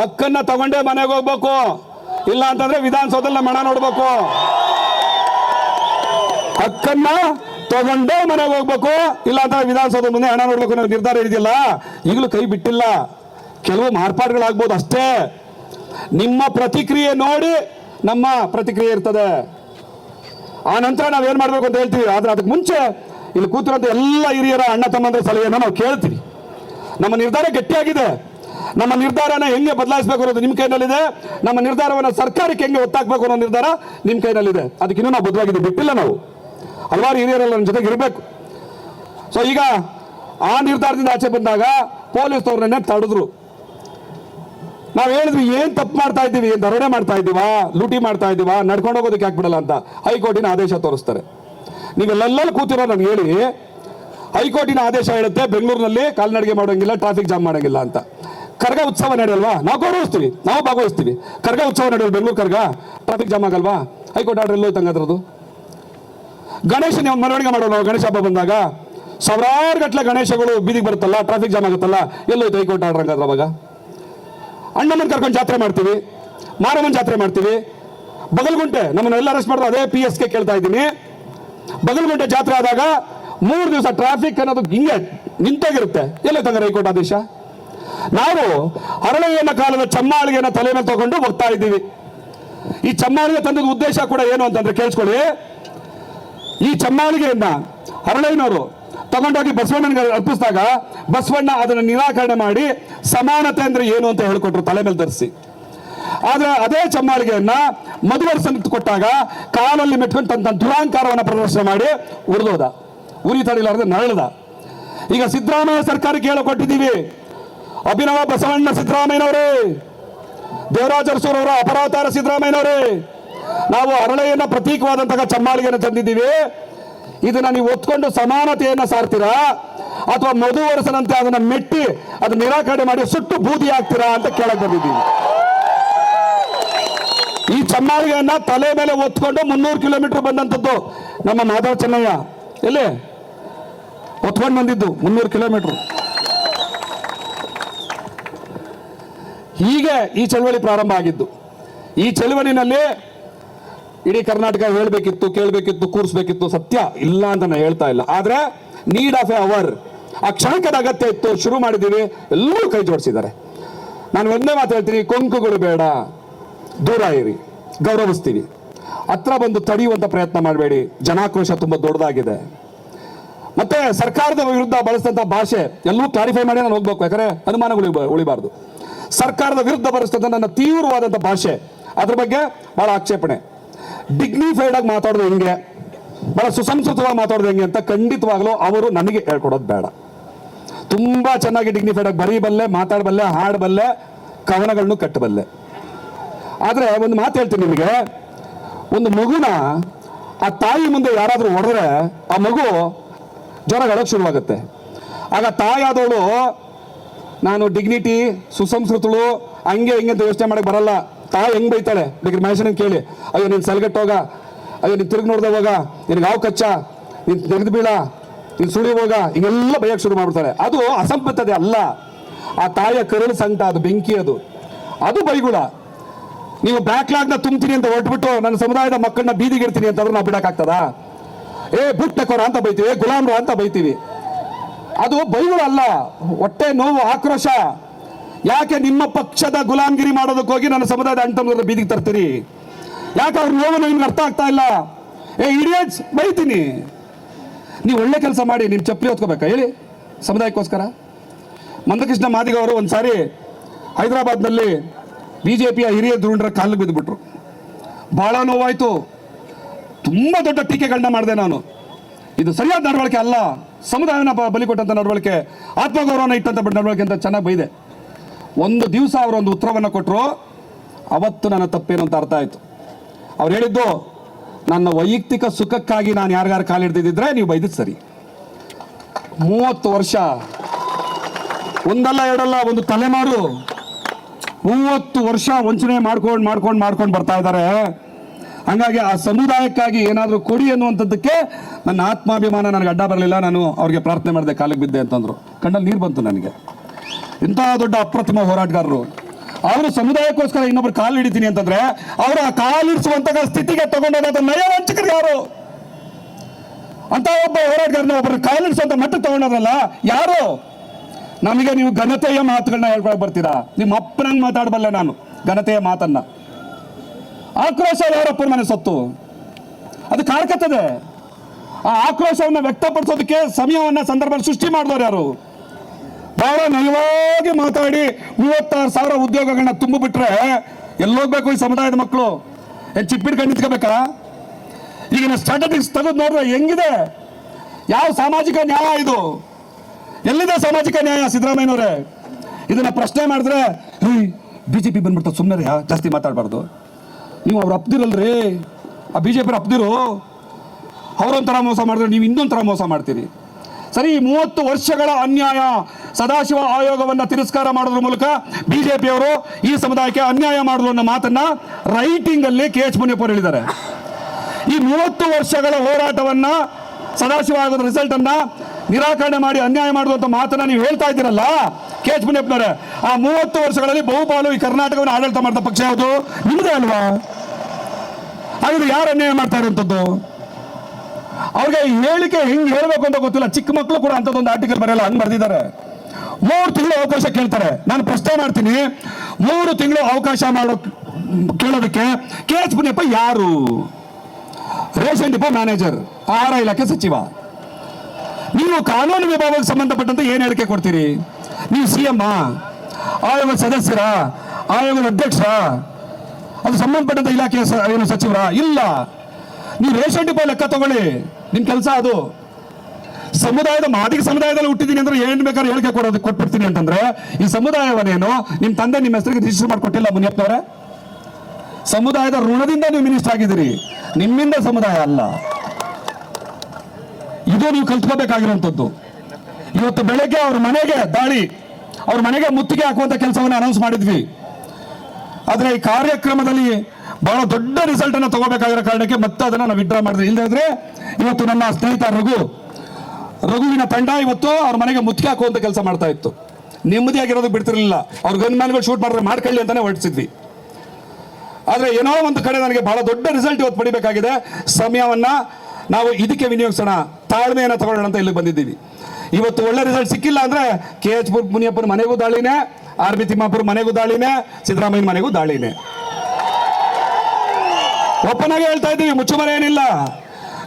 ಹಕ್ಕನ್ನ ತಗೊಂಡೇ ಮನೆಗೆ ಹೋಗ್ಬೇಕು. ಇಲ್ಲ ಅಂತಂದ್ರೆ ವಿಧಾನಸೌಧದಲ್ಲಿ ನಮ್ಮ ಹಣ ನೋಡ್ಬೇಕು. ಹಕ್ಕನ್ನ ತಗೊಂಡೇ ಮನೆಗೆ ಹೋಗ್ಬೇಕು. ಇಲ್ಲ ಅಂತಂದ್ರೆ ವಿಧಾನಸೌಧ ಮುಂದೆ ಹಣ ನೋಡ್ಬೇಕು ನಿರ್ಧಾರ ಇದೆಯಲ್ಲ. ಈಗಲೂ ಕೈ ಬಿಟ್ಟಿಲ್ಲ. ಕೆಲವು ಮಾರ್ಪಾಡುಗಳಾಗ್ಬೋದು ಅಷ್ಟೇ. ನಿಮ್ಮ ಪ್ರತಿಕ್ರಿಯೆ ನೋಡಿ ನಮ್ಮ ಪ್ರತಿಕ್ರಿಯೆ ಇರ್ತದೆ. ಆ ನಂತರ ಏನು ಮಾಡಬೇಕು ಅಂತ ಹೇಳ್ತೀವಿ. ಆದ್ರೆ ಅದಕ್ಕೆ ಮುಂಚೆ ಇಲ್ಲಿ ಕೂತಿರೋಂಥ ಎಲ್ಲ ಹಿರಿಯರ ಅಣ್ಣ ತಮ್ಮಂದ್ರ ಸಲಹೆಯನ್ನು ನಾವು ಕೇಳ್ತೀವಿ. ನಮ್ಮ ನಿರ್ಧಾರ ಗಟ್ಟಿಯಾಗಿದೆ. ನಮ್ಮ ನಿರ್ಧಾರನ ಹೆಂಗೆ ಬದಲಾಯಿಸಬೇಕು ಅನ್ನೋದು ನಿಮ್ಮ ಕೈನಲ್ಲಿದೆ. ನಮ್ಮ ನಿರ್ಧಾರವನ್ನು ಸರ್ಕಾರಕ್ಕೆ ಹೆಂಗೆ ಒತ್ತಾಕಬೇಕು ಅನ್ನೋ ನಿರ್ಧಾರ ನಿಮ್ಮ ಕೈನಲ್ಲಿದೆ. ಅದಕ್ಕೆ ನಾವು ಬದ್ಧವಾಗಿದ್ದೀವಿ ಬಿಟ್ಟಿಲ್ಲ ನಾವು. ಹಲವಾರು ಹಿರಿಯರೆಲ್ಲ ನಮ್ಮ ಜೊತೆಗೆ ಇರಬೇಕು. ಸೊ ಈಗ ಆ ನಿರ್ಧಾರದಿಂದ ಆಚೆ ಬಂದಾಗ ಪೊಲೀಸ್ ಪೊಲೀಸ್ನವ್ರನ್ನೇ ತಡೆದ್ರು. ನಾವು ಹೇಳಿದ್ವಿ, ಏನು ತಪ್ಪು ಮಾಡ್ತಾ ಇದ್ದೀವಿ? ಏನ್ ದರೋಡೆ ಮಾಡ್ತಾ ಇದ್ದೀವಾ? ಲೂಟಿ ಮಾಡ್ತಾ ಇದ್ದೀವಾ? ನಡ್ಕೊಂಡು ಹೋಗೋದಕ್ಕೆ ಹಾಕ್ಬಿಡಲ್ಲ ಅಂತ ಹೈಕೋರ್ಟಿನ ಆದೇಶ ತೋರಿಸ್ತಾರೆ. ನೀವೆಲ್ಲೆಲ್ಲ ಕೂತಿರೋ ನನಗೆ ಹೇಳಿ, ಹೈಕೋರ್ಟಿನ ಆದೇಶ ಹೇಳುತ್ತೆ, ಬೆಂಗಳೂರಿನಲ್ಲಿ ಕಾಲ್ನಡಿಗೆ ಮಾಡೋಂಗಿಲ್ಲ ಟ್ರಾಫಿಕ್ ಜಾಮ್ ಮಾಡೋಂಗಿಲ್ಲ ಅಂತ. ಕರ್ಗ ಉತ್ಸವ ನಡೆಯಲ್ವಾ? ನಾವು ಗೌರವಿಸ್ತೀವಿ, ನಾವು ಭಾಗವಹಿಸ್ತೀವಿ. ಕರ್ಗ ಉತ್ಸವ ನಡೆಯಲ್ಲ ಬೆಂಗಳೂರು ಕರ್ಗ? ಟ್ರಾಫಿಕ್ ಜಾಮ್ ಆಗಲ್ವಾ? ಹೈಕೋರ್ಟ್ ಆರ್ಡರ್ ಎಲ್ಲೋ ಹಂಗದ್ರದ್ದು ಗಣೇಶನ ನೀವು ಮೆರವಣಿಗೆ ಮಾಡೋಣ, ಗಣೇಶ ಹಬ್ಬ ಬಂದಾಗ? ಸಾವಿರಾರು ಗಟ್ಟಲೆ ಗಣೇಶಗಳು ಬೀದಿಗೆ ಬರುತ್ತಲ್ಲ ಟ್ರಾಫಿಕ್ ಜಾಮ್ ಆಗುತ್ತಲ್ಲ, ಎಲ್ಲೋಯ್ತು ಹೈಕೋರ್ಟ್ ಆರ್ಡರ್ ಹಂಗಾದ್ರೆ ಅವಾಗ? ಅಣ್ಣನ ಕರ್ಕೊಂಡು ಜಾತ್ರೆ ಮಾಡ್ತೀವಿ, ಮಾರಮ್ಮನ ಜಾತ್ರೆ ಮಾಡ್ತೀವಿ. ಬಗಲ್ಗುಂಟೆ ನಮ್ಮನ್ನೆಲ್ಲ ಅರೆಸ್ಟ್ ಮಾಡಿದ್ರು ಅದೇ ಪಿ ಎಸ್ಗೆ ಕೇಳ್ತಾ ಇದ್ದೀನಿ. ಬಗಲ್ಗುಂಟೆ ಜಾತ್ರೆ ಆದಾಗ ಮೂರು ದಿವಸ ಟ್ರಾಫಿಕ್ ಅನ್ನೋದು ಹಿಂಗೆ ನಿಂತೋಗಿರುತ್ತೆ. ಎಲ್ಲ ತಂಗ ಹೈಕೋರ್ಟ್ ಆದೇಶ? ನಾವು ಅರಳಯ್ಯನ ಕಾಲದ ಚಮ್ಮಾಳಿಗೆನ ತಲೆ ಮೇಲೆ ತಗೊಂಡು ಹೋಗ್ತಾ ಇದ್ದೀವಿ. ಈ ಚಮ್ಮಾಳಿಗೆ ತಂದದ ಉದ್ದೇಶ ಕೂಡ ಏನು ಅಂತಂದ್ರೆ ಕೇಳಿಸ್ಕೊಳ್ಳಿ. ಈ ಚಮ್ಮಾಳಿಗೆಯನ್ನ ಹರಳಯ್ಯನವರು ತಗೊಂಡೋಗಿ ಬಸವಣ್ಣನಿಗೆ ಅರ್ಪಿಸಿದಾಗ ಬಸವಣ್ಣ ಅದನ್ನು ನಿರಾಕರಣೆ ಮಾಡಿ ಸಮಾನತೆ ಅಂದ್ರೆ ಏನು ಅಂತ ಹೇಳ್ಕೊಟ್ರು, ತಲೆ ಮೇಲೆ ಧರಿಸಿ. ಆದ್ರೆ ಅದೇ ಚಮ್ಮಾಳಿಗೆಯನ್ನ ಮಧುವರ್ಸನ್ ಕೊಟ್ಟಾಗ ಕಾಲಲ್ಲಿ ಮೆಟ್ಕೊಂಡು ತನ್ನ ದುರಾಂಕಾರವನ್ನು ಪ್ರದರ್ಶನ ಮಾಡಿ ಉರಿದೋದ. ಉರಿ ತಡಿಲಾರದೆ ನರಳದ. ಈಗ ಸಿದ್ದರಾಮಯ್ಯ ಸರ್ಕಾರಕ್ಕೆ ಹೇಳಿಕೊಟ್ಟಿದ್ದೀವಿ, ಅಭಿನವ ಬಸವಣ್ಣ ಸಿದ್ದರಾಮಯ್ಯನವರೇ ದೇವರಾಜ ಅರಸೂರವರ ಅಪರಾವತಾರ ಸಿದ್ದರಾಮಯ್ಯನವರೇ, ನಾವು ಅರಳೆಯನ್ನ ಪ್ರತೀಕವಾದಂತಹ ಚಮ್ಮಾಳಿಗೆಯನ್ನು ತಂದಿದ್ದೀವಿ ಇದನ್ನ ನೀವು ಒತ್ಕೊಂಡು ಸಮಾನತೆಯನ್ನ ಸಾರ್ತೀರಾ? ಅಥವಾ ಮಧುವರಸನಂತೆ ಅದನ್ನ ಮೆಟ್ಟಿ ಅದನ್ನ ನಿರಾಕರಣೆ ಮಾಡಿ ಸುಟ್ಟು ಬೂದಿ ಹಾಕ್ತೀರಾ ಅಂತ ಕೇಳಕ್ ಬಂದಿದ್ದೀವಿ. ಈ ಚಮ್ಮಾಳಿಗೆಯನ್ನ ತಲೆ ಮೇಲೆ ಒತ್ಕೊಂಡು ಮುನ್ನೂರು ಕಿಲೋಮೀಟರ್ ಬಂದಂಥದ್ದು ನಮ್ಮ ಮಾಧವ ಚೆನ್ನಯ್ಯ. ಎಲ್ಲಿ? ಒತ್ಕೊಂಡು ಬಂದಿದ್ದು ಮುನ್ನೂರು ಕಿಲೋಮೀಟರ್. ಹೀಗೆ ಈ ಚಳವಳಿ ಪ್ರಾರಂಭ ಆಗಿದ್ದು. ಈ ಚಳವಳಿನಲ್ಲಿ ಇಡೀ ಕರ್ನಾಟಕ ಹೇಳಬೇಕಿತ್ತು, ಕೇಳಬೇಕಿತ್ತು, ಕೂರಿಸ್ಬೇಕಿತ್ತು ಸತ್ಯ ಇಲ್ಲ ಅಂತ ನಾನು ಹೇಳ್ತಾ ಇಲ್ಲ. ಆದ್ರೆ ನೀಡ್ ಆಫ್ ಎ ಅವರ್ ಆ ಕ್ಷಣಕ್ಕದ ಅಗತ್ಯ ಇತ್ತು, ಶುರು ಮಾಡಿದ್ದೀವಿ, ಎಲ್ಲರೂ ಕೈ ಜೋಡಿಸಿದ್ದಾರೆ. ನಾನು ಒಂದೇ ಮಾತು ಹೇಳ್ತೀನಿ, ಕೊಂಕುಗಳು ಬೇಡ, ದೂರ ಇರಿ, ಗೌರವಿಸ್ತೀವಿ. ಹತ್ರ ಬಂದು ತಡೆಯುವಂತ ಪ್ರಯತ್ನ ಮಾಡಬೇಡಿ, ಜನಾಕ್ರೋಶ ತುಂಬಾ ದೊಡ್ಡದಾಗಿದೆ. ಮತ್ತೆ ಸರ್ಕಾರದ ವಿರುದ್ಧ ಬಳಸಿದಂತ ಭಾಷೆ, ಎಲ್ಲೂ ಕ್ಲಾರಿಫೈ ಮಾಡಿ ನಾನು ಹೋಗ್ಬೇಕು, ಯಾಕಂದ್ರೆ ಅನುಮಾನಗಳು ಉಳಿಬ- ಉಳಿಬಾರ್ದು. ಸರ್ಕಾರದ ವಿರುದ್ಧ ಬಳಸಿದಂತ ನನ್ನ ತೀವ್ರವಾದಂತ ಭಾಷೆ, ಅದ್ರ ಬಗ್ಗೆ ಬಹಳ ಆಕ್ಷೇಪಣೆ. ಡಿಗ್ನಿಫೈಡ್ ಆಗಿ ಮಾತಾಡೋದು ಹೆಂಗೆ? ಬಹಳ ಸುಸಂಸ್ಕೃತವಾಗಿ ಮಾತಾಡೋದು ಹೆಂಗೆ ಅಂತ ಖಂಡಿತವಾಗ್ಲೂ ಅವರು ನನಗೆ ಹೇಳ್ಕೊಡೋದು ಬೇಡ. ತುಂಬಾ ಚೆನ್ನಾಗಿ ಡಿಗ್ನಿಫೈಡ್ ಆಗಿ ಬರೀಬಲ್ಲೆ, ಮಾತಾಡಬಲ್ಲೆ, ಹಾಡಬಲ್ಲೆ ಕವನಗಳನ್ನು ಕಟ್ಟಬಲ್ಲೆ ಆದ್ರೆ ಒಂದು ಮಾತು ಹೇಳ್ತೀನಿ ನಿಮಗೆ. ಒಂದು ಮಗುನ ಆ ತಾಯಿ ಮುಂದೆ ಯಾರಾದರೂ ಹೊಡೆದ್ರೆ ಆ ಮಗು ಜ್ವರಗಳಕ್ಕೆ ಶುರುವಾಗುತ್ತೆ. ಆಗ ತಾಯಾದವಳು ನಾನು ಡಿಗ್ನಿಟಿ ಸುಸಂಸ್ಕೃತಳು, ಹಂಗೆ ಹಿಂಗೆ ಅಂತ ಯೋಚನೆ ಮಾಡಕ್ ಬರಲ್ಲ. ತಾಯಿ ಹೆಂಗ್ ಬೈತಾಳೆ? ಬೇಕಾದ್ರೆ ಮಹೇಶನ ಕೇಳಿ. ಅಯ್ಯೋ, ನೀನ್ ಸಲ್ಗಟ್ಟೋಗ ಅಯ್ಯೋ, ನೀನ್ ತಿರುಗಿ ನೋಡ್ದೆ ಹೋಗ. ನಿನಗೆ ಹಾವು ಕಚ್ಚ. ನೀನ್ ತೆಗೆದು ಬೀಳ. ನೀನ್ ಸುಳಿ ಹೋಗ. ಹಿಂಗೆಲ್ಲ ಬೈಯಕ್ ಶುರು ಮಾಡ್ಬಿಡ್ತಾಳೆ. ಅದು ಅಸಂಬದ್ಧತೆ ಅಲ್ಲ. ಆ ತಾಯಿಯ ಕರುಳು ಸಂಕಟ ಅದು, ಬೆಂಕಿ ಅದು. ಅದು ಬೈಗುಳ. ನೀವು ಬ್ಯಾಕ್ಲಾಗ್ನ ತುಂಬ್ತೀನಿ ಅಂತ ಹೊರಟ್ಬಿಟ್ಟು ನನ್ನ ಸಮುದಾಯದ ಮಕ್ಕಳನ್ನ ಬೀದಿಗೆ ಇಡ್ತೀನಿ ಅಂತಂದ್ರೆ ನಾವು ಬಿಡಕ್ಕಾಗ್ತದಾ? ಏ, ಬುಟ್ಟಕೋರ ಅಂತ ಬೈತೀವಿ. ಗುಲಾಮ್ರು ಅಂತ ಬೈತೀವಿ. ಅದು ಬೈಗುಳ ಅಲ್ಲ. ಹೊಟ್ಟೆ ನೋವು, ಆಕ್ರೋಶ. ಯಾಕೆ ನಿಮ್ಮ ಪಕ್ಷದ ಗುಲಾಮಗಿರಿ ಮಾಡೋದಕ್ಕೆ ಹೋಗಿ ನನ್ನ ಸಮುದಾಯದ ಅಣ್ತಮ್ಮರ ಬೀದಿಗೆ ತರ್ತೀರಿ? ಯಾಕೆ ಅವ್ರ ನೋವು ನಿಮ್ಗೆ ಅರ್ಥ ಆಗ್ತಾ ಇಲ್ಲ? ಏ ಇಡಿಯಟ್ಸ್ ಬೈತೀನಿ. ನೀವು ಒಳ್ಳೆ ಕೆಲಸ ಮಾಡಿ ನಿಮ್ಮ ಚಪ್ಪಲಿ ಹೊತ್ಕೋಬೇಕಾ? ಹೇಳಿ, ಸಮುದಾಯಕ್ಕೋಸ್ಕರ. ಮಂದಕೃಷ್ಣ ಮಾದಿಗ ಅವರು ಒಂದು ಸಾರಿ ಹೈದರಾಬಾದ್ನಲ್ಲಿ ಬಿ ಜೆ ಪಿಯ ಹಿರಿಯ ಧುರುಂಡ್ರ ಕಾಲು ಬಿದ್ದುಬಿಟ್ರು ಭಾಳ ನೋವಾಯಿತು. ತುಂಬ ದೊಡ್ಡ ಟೀಕೆಗಳನ್ನ ಮಾಡಿದೆ ನಾನು. ಇದು ಸರಿಯಾದ ನಡವಳಿಕೆ ಅಲ್ಲ. ಸಮುದಾಯನ ಬಲಿ ಕೊಟ್ಟಂಥ ನಡವಳಿಕೆ, ಆತ್ಮಗೌರವನ ಇಟ್ಟಂಥ ನಡವಳಿಕೆ ಅಂತ ಚೆನ್ನಾಗಿ ಬೈದೆ. ಒಂದು ದಿವಸ ಅವರು ಒಂದು ಉತ್ತರವನ್ನು ಕೊಟ್ಟರು ಅವತ್ತು ನನ್ನ ತಪ್ಪೇನು ಅಂತ ಅರ್ಥ ಆಯಿತು. ಅವ್ರು ಹೇಳಿದ್ದು, ನನ್ನ ವೈಯಕ್ತಿಕ ಸುಖಕ್ಕಾಗಿ ನಾನು ಯಾರಿಗಾರು ಕಾಲಿಡ್ದಿದ್ದರೆ ನೀವು ಬೈದಿದ್ದು ಸರಿ. ಮೂವತ್ತು ವರ್ಷ, ಒಂದಲ್ಲ ಎರಡಲ್ಲ ಒಂದು ತಲೆಮಾರು ಮೂವತ್ತು ವರ್ಷ ವಂಚನೆ ಮಾಡ್ಕೊಂಡು ಮಾಡ್ಕೊಂಡು ಮಾಡ್ಕೊಂಡು ಬರ್ತಾ ಇದ್ದಾರೆ. ಹಂಗಾಗಿ ಆ ಸಮುದಾಯಕ್ಕಾಗಿ ಏನಾದರೂ ಕೊಡಿ ಅನ್ನುವಂಥದ್ದಕ್ಕೆ ನನ್ನ ಆತ್ಮಾಭಿಮಾನ ನನಗೆ ಅಡ್ಡ ಬರಲಿಲ್ಲ. ನಾನು ಅವ್ರಿಗೆ ಪ್ರಾರ್ಥನೆ ಮಾಡಿದೆ, ಕಾಲಿಗೆ ಬಿದ್ದೆ ಅಂತಂದರು. ಕಣ್ಣಲ್ಲಿ ನೀರು ಬಂತು ನನಗೆ. ಇಂತಹ ದೊಡ್ಡ ಅಪ್ರತಿಮ ಹೋರಾಟಗಾರರು. ಅವರು ಸಮುದಾಯಕ್ಕೋಸ್ಕರ ಇನ್ನೊಬ್ರು ಕಾಲು ಹಿಡಿತೀನಿ ಅಂತಂದ್ರೆ, ಅವರ ಕಾಲಿಡಿಸುವಂತಹ ಸ್ಥಿತಿಗೆ ತಗೊಂಡೋದ ನಯವಂಚಕರು ಯಾರು? ಅಂತ ಒಬ್ಬ ಹೋರಾಟಗಾರನ ಒಬ್ಬರು ಕಾಲಿಡಿಸುವಂತ ಮಟ್ಟ ತಗೊಂಡಾರಲ್ಲ ಯಾರು? ನಮಗೆ ನೀವು ಘನತೆಯ ಮಾತುಗಳನ್ನ ಹೇಳ್ಕೊಳಕ್ ಬರ್ತೀರಾ? ನಿಮ್ಮ ಅಪ್ಪನಂಗೆ ಮಾತಾಡಬಲ್ಲೆ ನಾನು, ಘನತೆಯ ಮಾತನ್ನ. ಆಕ್ರೋಶ ಯಾರಪ್ಪನ ಮನೆ ಸೊತ್ತು? ಅದು ಕಾರ್ಕತ್ತದೆ ಆ ಆಕ್ರೋಶವನ್ನು ವ್ಯಕ್ತಪಡಿಸೋದಕ್ಕೆ ಸಮಯವನ್ನ ಸಂದರ್ಭ ಸೃಷ್ಟಿ ಮಾಡಿದವರು ಯಾರು? ಬಹಳ ನಯವಾಗಿ ಮಾತಾಡಿ ಮೂವತ್ತಾರು ಸಾವಿರ ಉದ್ಯೋಗಗಳನ್ನ ತುಂಬಿಬಿಟ್ರೆ ಎಲ್ಲೋಗ್ಬೇಕು ಈ ಸಮುದಾಯದ ಮಕ್ಕಳು? ಏನ್ ಚಿಪ್ಪಿಡ್ಕೊಂಡು ನಿಂತ್ಕೋಬೇಕಾ ಈಗಿನ ಸ್ಟ್ರಾಟಜಿಕ್ಸ್ ತೆಗೆದು ನೋಡಿದ್ರೆ ಹೆಂಗಿದೆ? ಯಾವ ಸಾಮಾಜಿಕ ನ್ಯಾಯ ಇದು? ಎಲ್ಲಿದೆ ಸಾಮಾಜಿಕ ನ್ಯಾಯ ಸಿದ್ದರಾಮಯ್ಯನವರೇ? ಇದನ್ನ ಪ್ರಶ್ನೆ ಮಾಡಿದ್ರೆ ಬಿಜೆಪಿ ಬಂದ್ಬಿಡ್ತಾರೆ ಸುಮ್ಮನೆ ಜಾಸ್ತಿ ಮಾತಾಡಬಾರ್ದು. ನೀವು ಅವ್ರು ಅಪ್ದಿರಲ್ರಿ. ಆ ಬಿ ಜೆ ಪಿ ಅಪ್ದಿರು. ಅವರೊಂಥರ ಮೋಸ ಮಾಡಿದ್ರೆ ನೀವು ಇನ್ನೊಂಥರ ಮೋಸ ಮಾಡ್ತೀರಿ. ಸರಿ ಮೂವತ್ತು ವರ್ಷಗಳ ಅನ್ಯಾಯ ಸದಾಶಿವ ಆಯೋಗವನ್ನು ತಿರಸ್ಕಾರ ಮಾಡೋದ್ರ ಮೂಲಕ ಬಿಜೆಪಿಯವರು ಈ ಸಮುದಾಯಕ್ಕೆ ಅನ್ಯಾಯ ಮಾಡಿದ್ರು ಅನ್ನೋ ಮಾತನ್ನ ರೈಟಿಂಗ್ ಅಲ್ಲಿ ಕೆ ಎಚ್ ಮುನಿಯಪ್ಪ ಹೇಳಿದ್ದಾರೆ. ಈ ಮೂವತ್ತು ವರ್ಷಗಳ ಹೋರಾಟವನ್ನ ಸದಾಶಿವ ಆಯೋಗದ ರಿಸಲ್ಟ್ ಅನ್ನ ನಿರಾಕರಣೆ ಮಾಡಿ ಅನ್ಯಾಯ ಮಾಡುವಂತ ಮಾತನ್ನ ನೀವು ಹೇಳ್ತಾ ಇದ್ದೀರಲ್ಲ ಕೆ ಎಚ್ ಮುನಿಯಪ್ಪನವರೇ, ಆ ಮೂವತ್ತು ವರ್ಷಗಳಲ್ಲಿ ಬಹುಪಾಲು ಈ ಕರ್ನಾಟಕವನ್ನು ಆಡಳಿತ ಮಾಡಿದ ಪಕ್ಷ ಯಾವುದು? ನಿಮ್ಮದೇ ಅಲ್ವಾ? ಹಾಗಾದ್ರೆ ಯಾರು ಅನ್ಯಾಯ ಮಾಡ್ತಾ ಇರುವಂಥದ್ದು ಅವ್ರಿಗೆ ಹೇಳಿಕೆ ಹೆಂಗೆ ಹೇಳಬೇಕು ಅಂತ ಗೊತ್ತಿಲ್ಲ. ಚಿಕ್ಕ ಮಕ್ಕಳು ಕೂಡ ಅಂಥದ್ದೊಂದು ಆರ್ಟಿಕಲ್ ಬರೆಯಲ್ಲ, ಹಂಗ್ ಬರ್ದಿದ್ದಾರೆ. ಮೂರು ತಿಂಗಳು ಅವಕಾಶ ಕೇಳ್ತಾರೆ. ನಾನು ಪ್ರಶ್ನೆ ಮಾಡ್ತೀನಿ. ಮೂರು ತಿಂಗಳು ಅವಕಾಶ ಮಾಡೋ ಕೇಳೋದಕ್ಕೆ ಕೆ ಎಚ್ ಪುಣ್ಯಪ್ಪ ಯಾರು? ರೇಷನ್ ಡಿಪೋ ಮ್ಯಾನೇಜರ್, ಆಹಾರ ಇಲಾಖೆ ಸಚಿವ. ನೀವು ಕಾನೂನು ವಿಭಾಗಕ್ಕೆ ಸಂಬಂಧಪಟ್ಟಂತೆ ಏನು ಹೇಳಿಕೆ ಕೊಡ್ತೀರಿ? ನೀವು ಸಿ ಎಂ ಆಯೋಗದ ಸದಸ್ಯರ? ಆಯೋಗದ ಅಧ್ಯಕ್ಷ ಅದು ಸಂಬಂಧಪಟ್ಟಂತ ಇಲಾಖೆಯ ಏನು ಸಚಿವರ? ಇಲ್ಲ. ನೀವು ರೇಷನ್ ಡಿಪೋ ಲೆಕ್ಕ ತಗೊಳ್ಳಿ. ನಿಮ್ಮ ಕೆಲಸ ಅದು. ಸಮುದಾಯದ ಮಾದಿಗ ಸಮುದಾಯದಲ್ಲಿ ಹುಟ್ಟಿದೀನಿ ಅಂದ್ರೆ ಏನ್ ಬೇಕಾದ್ರೆ ಹೇಳಿಕೆ ಕೊಡೋದು, ಕೊಟ್ಬಿಡ್ತೀನಿ ಅಂತಂದ್ರೆ, ಈ ಸಮುದಾಯವನ್ನೇನು ನಿಮ್ ತಂದೆ ನಿಮ್ಮ ಹೆಸರಿಗೆ ರಿಜಿಸ್ಟರ್ ಮಾಡಿಕೊಟ್ಟಿಲ್ಲ ಮುನಿಯಪ್ಪನವರೇ? ಸಮುದಾಯದ ಋಣದಿಂದ ನೀವು ಮಿನಿಸ್ಟರ್ ಆಗಿದ್ದೀರಿ. ನಿಮ್ಮಿಂದ ಸಮುದಾಯ ಅಲ್ಲ. ಇದು ನೀವು ಕಲ್ತ್ಕೋಬೇಕಾಗಿರುವಂಥದ್ದು. ಇವತ್ತು ಬೆಳಗ್ಗೆ ಅವ್ರ ಮನೆಗೆ ದಾಳಿ, ಅವ್ರ ಮನೆಗೆ ಮುತ್ತಿಗೆ ಹಾಕುವಂತ ಕೆಲಸವನ್ನು ಅನೌನ್ಸ್ ಮಾಡಿದ್ವಿ. ಆದರೆ ಈ ಕಾರ್ಯಕ್ರಮದಲ್ಲಿ ಬಹಳ ದೊಡ್ಡ ರಿಸಲ್ಟ್ ಅನ್ನು ತಗೋಬೇಕಾಗಿರೋ ಕಾರಣಕ್ಕೆ ಮತ್ತೆ ಅದನ್ನ ನಾವು ವಿಡ್ರಾ ಮಾಡಿದ್ವಿ. ಇಲ್ಲದ್ರೆ ಇವತ್ತು ನನ್ನ ಸ್ನೇಹಿತ ರಘು ರಘುವಿನ ತಂಡ ಇವತ್ತು ಅವ್ರ ಮನೆಗೆ ಮುತ್ತಿಗೆ ಹಾಕುವಂತ ಕೆಲಸ ಮಾಡ್ತಾ ಇತ್ತು. ನೆಮ್ಮದಿಯಾಗಿರೋದು ಬಿಡ್ತಿರ್ಲಿಲ್ಲ. ಅವ್ರ ಗನ್ ಮ್ಯಾನ್ಗಳು ಶೂಟ್ ಮಾಡಿದ್ರೆ ಮಾಡ್ಕೊಳ್ಳಿ ಅಂತಾನೆ ಹೊರಡಿಸಿದ್ವಿ ಆದರೆ ಏನೋ ಒಂದು ಕಡೆ ನನಗೆ ಬಹಳ ದೊಡ್ಡ ರಿಸಲ್ಟ್ ಇವತ್ತು ಪಡಿಬೇಕಾಗಿದೆ. ಸಮಯವನ್ನ ನಾವು ಇದಕ್ಕೆ ವಿನಿಯೋಗಿಸೋಣ. ತಾಳ್ಮೆಯನ್ನ ತಗೊಳ್ಳೋಣ ಅಂತ ಇಲ್ಲಿ ಬಂದಿದ್ದೀವಿ. ಇವತ್ತು ಒಳ್ಳೆ ರಿಸಲ್ಟ್ ಸಿಕ್ಕಿಲ್ಲ ಅಂದ್ರೆ ಕೆ ಎಚ್ ಮುನಿಯಪ್ಪನ ಮನೆಗೂ ದಾಳಿನೇ, ಆರ್ ಬಿ ತಿಮ್ಮಾಪುರ ಮನೆಗೂ ದಾಳಿನೇ ಸಿದ್ದರಾಮಯ್ಯನ ಮನೆಗೂ ದಾಳಿನೇ. ಒಪ್ಪನಾಗೆ ಹೇಳ್ತಾ ಇದ್ದೀವಿ, ಮುಚ್ಚುಮರೆ ಏನಿಲ್ಲ.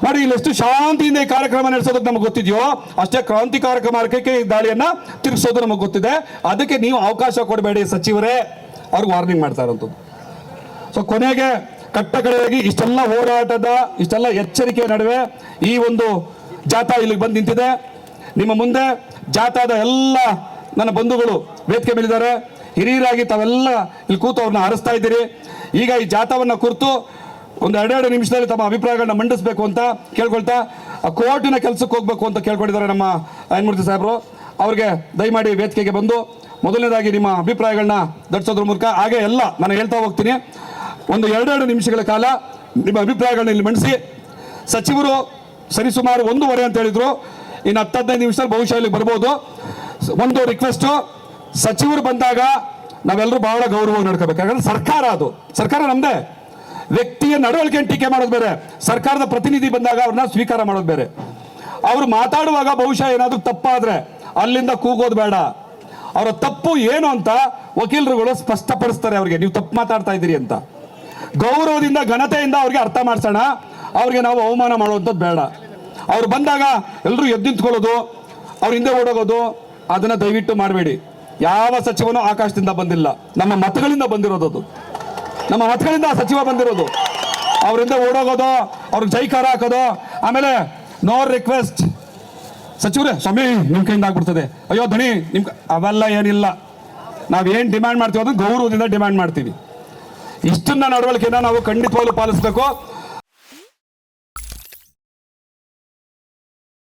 ನೋಡಿ ಇಲ್ಲಿ ಎಷ್ಟು ಶಾಂತಿಯಿಂದ ಈ ಕಾರ್ಯಕ್ರಮ ನಡೆಸೋದಕ್ಕೆ ನಮಗೆ ಗೊತ್ತಿದೆಯೋ? ಅಷ್ಟೇ ಕ್ರಾಂತಿಕಾರಕ ಮಾರ್ಗಕ್ಕೆ ಈ ದಾಳಿಯನ್ನ ತಿರುಗಿಸೋದು ನಮಗೆ ಗೊತ್ತಿದೆ. ಅದಕ್ಕೆ ನೀವು ಅವಕಾಶ ಕೊಡಬೇಡಿ ಸಚಿವರೇ ಅವ್ರಿಗೆ ವಾರ್ನಿಂಗ್ ಮಾಡ್ತಾ ಇರೋಂಥದ್ದು ಸೊ ಕೊನೆಗೆ ಕಟ್ಟ ಕಡೆಯಾಗಿ ಇಷ್ಟೆಲ್ಲ ಹೋರಾಟದ, ಇಷ್ಟೆಲ್ಲ ಎಚ್ಚರಿಕೆಯ ನಡುವೆ ಈ ಒಂದು ಜಾಥಾ ಇಲ್ಲಿಗೆ ಬಂದು ನಿಂತಿದೆ. ನಿಮ್ಮ ಮುಂದೆ ಜಾಥಾದ ಎಲ್ಲ ನನ್ನ ಬಂಧುಗಳು ವೇದಿಕೆ ಮೇಲಿದ್ದಾರೆ. ಹಿರಿಯರಾಗಿ ತಾವೆಲ್ಲ ಇಲ್ಲಿ ಕೂತು ಅವ್ರನ್ನ ಹರಿಸ್ತಾ ಇದ್ದೀರಿ. ಈಗ ಈ ಜಾಥಾವನ್ನ ಕುರಿತು ಒಂದು ಎರಡೆರಡು ನಿಮಿಷದಲ್ಲಿ ತಮ್ಮ ಅಭಿಪ್ರಾಯಗಳನ್ನ ಮಂಡಿಸಬೇಕು ಅಂತ ಕೇಳ್ಕೊಳ್ತಾ, ಆ ಕೋರ್ಟಿನ ಕೆಲಸಕ್ಕೆ ಹೋಗ್ಬೇಕು ಅಂತ ಕೇಳ್ಕೊಂಡಿದ್ದಾರೆ ನಮ್ಮ ನ್ಯಾಯಮೂರ್ತಿ ಸಾಹೇಬರು. ಅವ್ರಿಗೆ ದಯಮಾಡಿ ವೇದಿಕೆಗೆ ಬಂದು, ಮೊದಲನೇದಾಗಿ ನಿಮ್ಮ ಅಭಿಪ್ರಾಯಗಳನ್ನ ದಟ್ಸೋದ್ರ ಮೂಲಕ, ಹಾಗೆ ಎಲ್ಲ ನಾನು ಹೇಳ್ತಾ ಹೋಗ್ತೀನಿ. ಒಂದು ಎರಡೆರಡು ನಿಮಿಷಗಳ ಕಾಲ ನಿಮ್ಮ ಅಭಿಪ್ರಾಯಗಳನ್ನ ಇಲ್ಲಿ ಮಂಡಿಸಿ. ಸಚಿವರು ಸರಿಸುಮಾರು ಒಂದೂವರೆ ಅಂತ ಹೇಳಿದ್ರು. ಇನ್ನು ಹತ್ತು ಹದಿನೈದು ನಿಮಿಷದಲ್ಲಿ ಬಹುಶಃ ಇಲ್ಲಿ ಬರ್ಬೋದು. ಒಂದು ರಿಕ್ವೆಸ್ಟು ಸಚಿವರು ಬಂದಾಗ ನಾವೆಲ್ಲರೂ ಬಹಳ ಗೌರವ ನಡ್ಕೋಬೇಕು. ಯಾಕಂದ್ರೆ ಸರ್ಕಾರ ಅದು. ಸರ್ಕಾರ ನಮ್ದೇ. ವ್ಯಕ್ತಿಯ ನಡವಳಿಕೆ ಟೀಕೆ ಮಾಡೋದು ಬೇರೆ. ಸರ್ಕಾರದ ಪ್ರತಿನಿಧಿ ಬಂದಾಗ ಅವ್ರನ್ನ ಸ್ವೀಕಾರ ಮಾಡೋದು ಬೇರೆ. ಅವರು ಮಾತಾಡುವಾಗ ಬಹುಶಃ ಏನಾದರೂ ತಪ್ಪಾದ್ರೆ ಅಲ್ಲಿಂದ ಕೂಗೋದು ಬೇಡ. ಅವರ ತಪ್ಪು ಏನು ಅಂತ ವಕೀಲರುಗಳು ಸ್ಪಷ್ಟಪಡಿಸ್ತಾರೆ ಅವ್ರಿಗೆ. ನೀವು ತಪ್ಪು ಮಾತಾಡ್ತಾ ಇದ್ದೀರಿ ಅಂತ. ಗೌರವದಿಂದ, ಘನತೆಯಿಂದ ಅವ್ರಿಗೆ ಅರ್ಥ ಮಾಡ್ಸೋಣ. ಅವ್ರಿಗೆ ನಾವು ಅವಮಾನ ಮಾಡುವಂಥದ್ದು ಬೇಡ. ಅವ್ರು ಬಂದಾಗ ಎಲ್ಲರೂ ಎದ್ದು ನಿಂತ್ಕೊಳ್ಳೋದು, ಅವ್ರ ಹಿಂದೆ ಓಡೋಗೋದು, ಅದನ್ನು ದಯವಿಟ್ಟು ಮಾಡಬೇಡಿ. ಯಾವ ಸಚಿವನೂ ಆಕಾಶದಿಂದ ಬಂದಿಲ್ಲ. ನಮ್ಮ ಮತಗಳಿಂದ ಬಂದಿರೋದು ನಮ್ಮ ಮತಗಳಿಂದ ಸಚಿವ ಬಂದಿರೋದು. ಅವರಿಂದ ಓಡೋಗೋದು, ಅವ್ರಿಗೆ ಜೈಕಾರ ಹಾಕೋದು. ಆಮೇಲೆ ನೋ ರಿಕ್ವೆಸ್ಟ್ ಸಚಿವರೇ, ಸ್ವಾಮಿ ನಿಮ್ಮ ಕೈಯಿಂದ ಆಗ್ಬಿಡ್ತದೆ. ಅಯ್ಯೋ ಧಣಿ ನಿಮ್ ಅವೆಲ್ಲ ಏನಿಲ್ಲ. ನಾವೇನು ಡಿಮ್ಯಾಂಡ್ ಮಾಡ್ತೀವಿ ಅದನ್ನು ಗೌರವದಿಂದ ಡಿಮ್ಯಾಂಡ್ ಮಾಡ್ತೀವಿ. ಇಷ್ಟನ್ನ ನಡವಳಿಕೆನ ನಾವು ಖಂಡಿತವಾಗ್ಲೂ ಪಾಲಿಸಬೇಕು.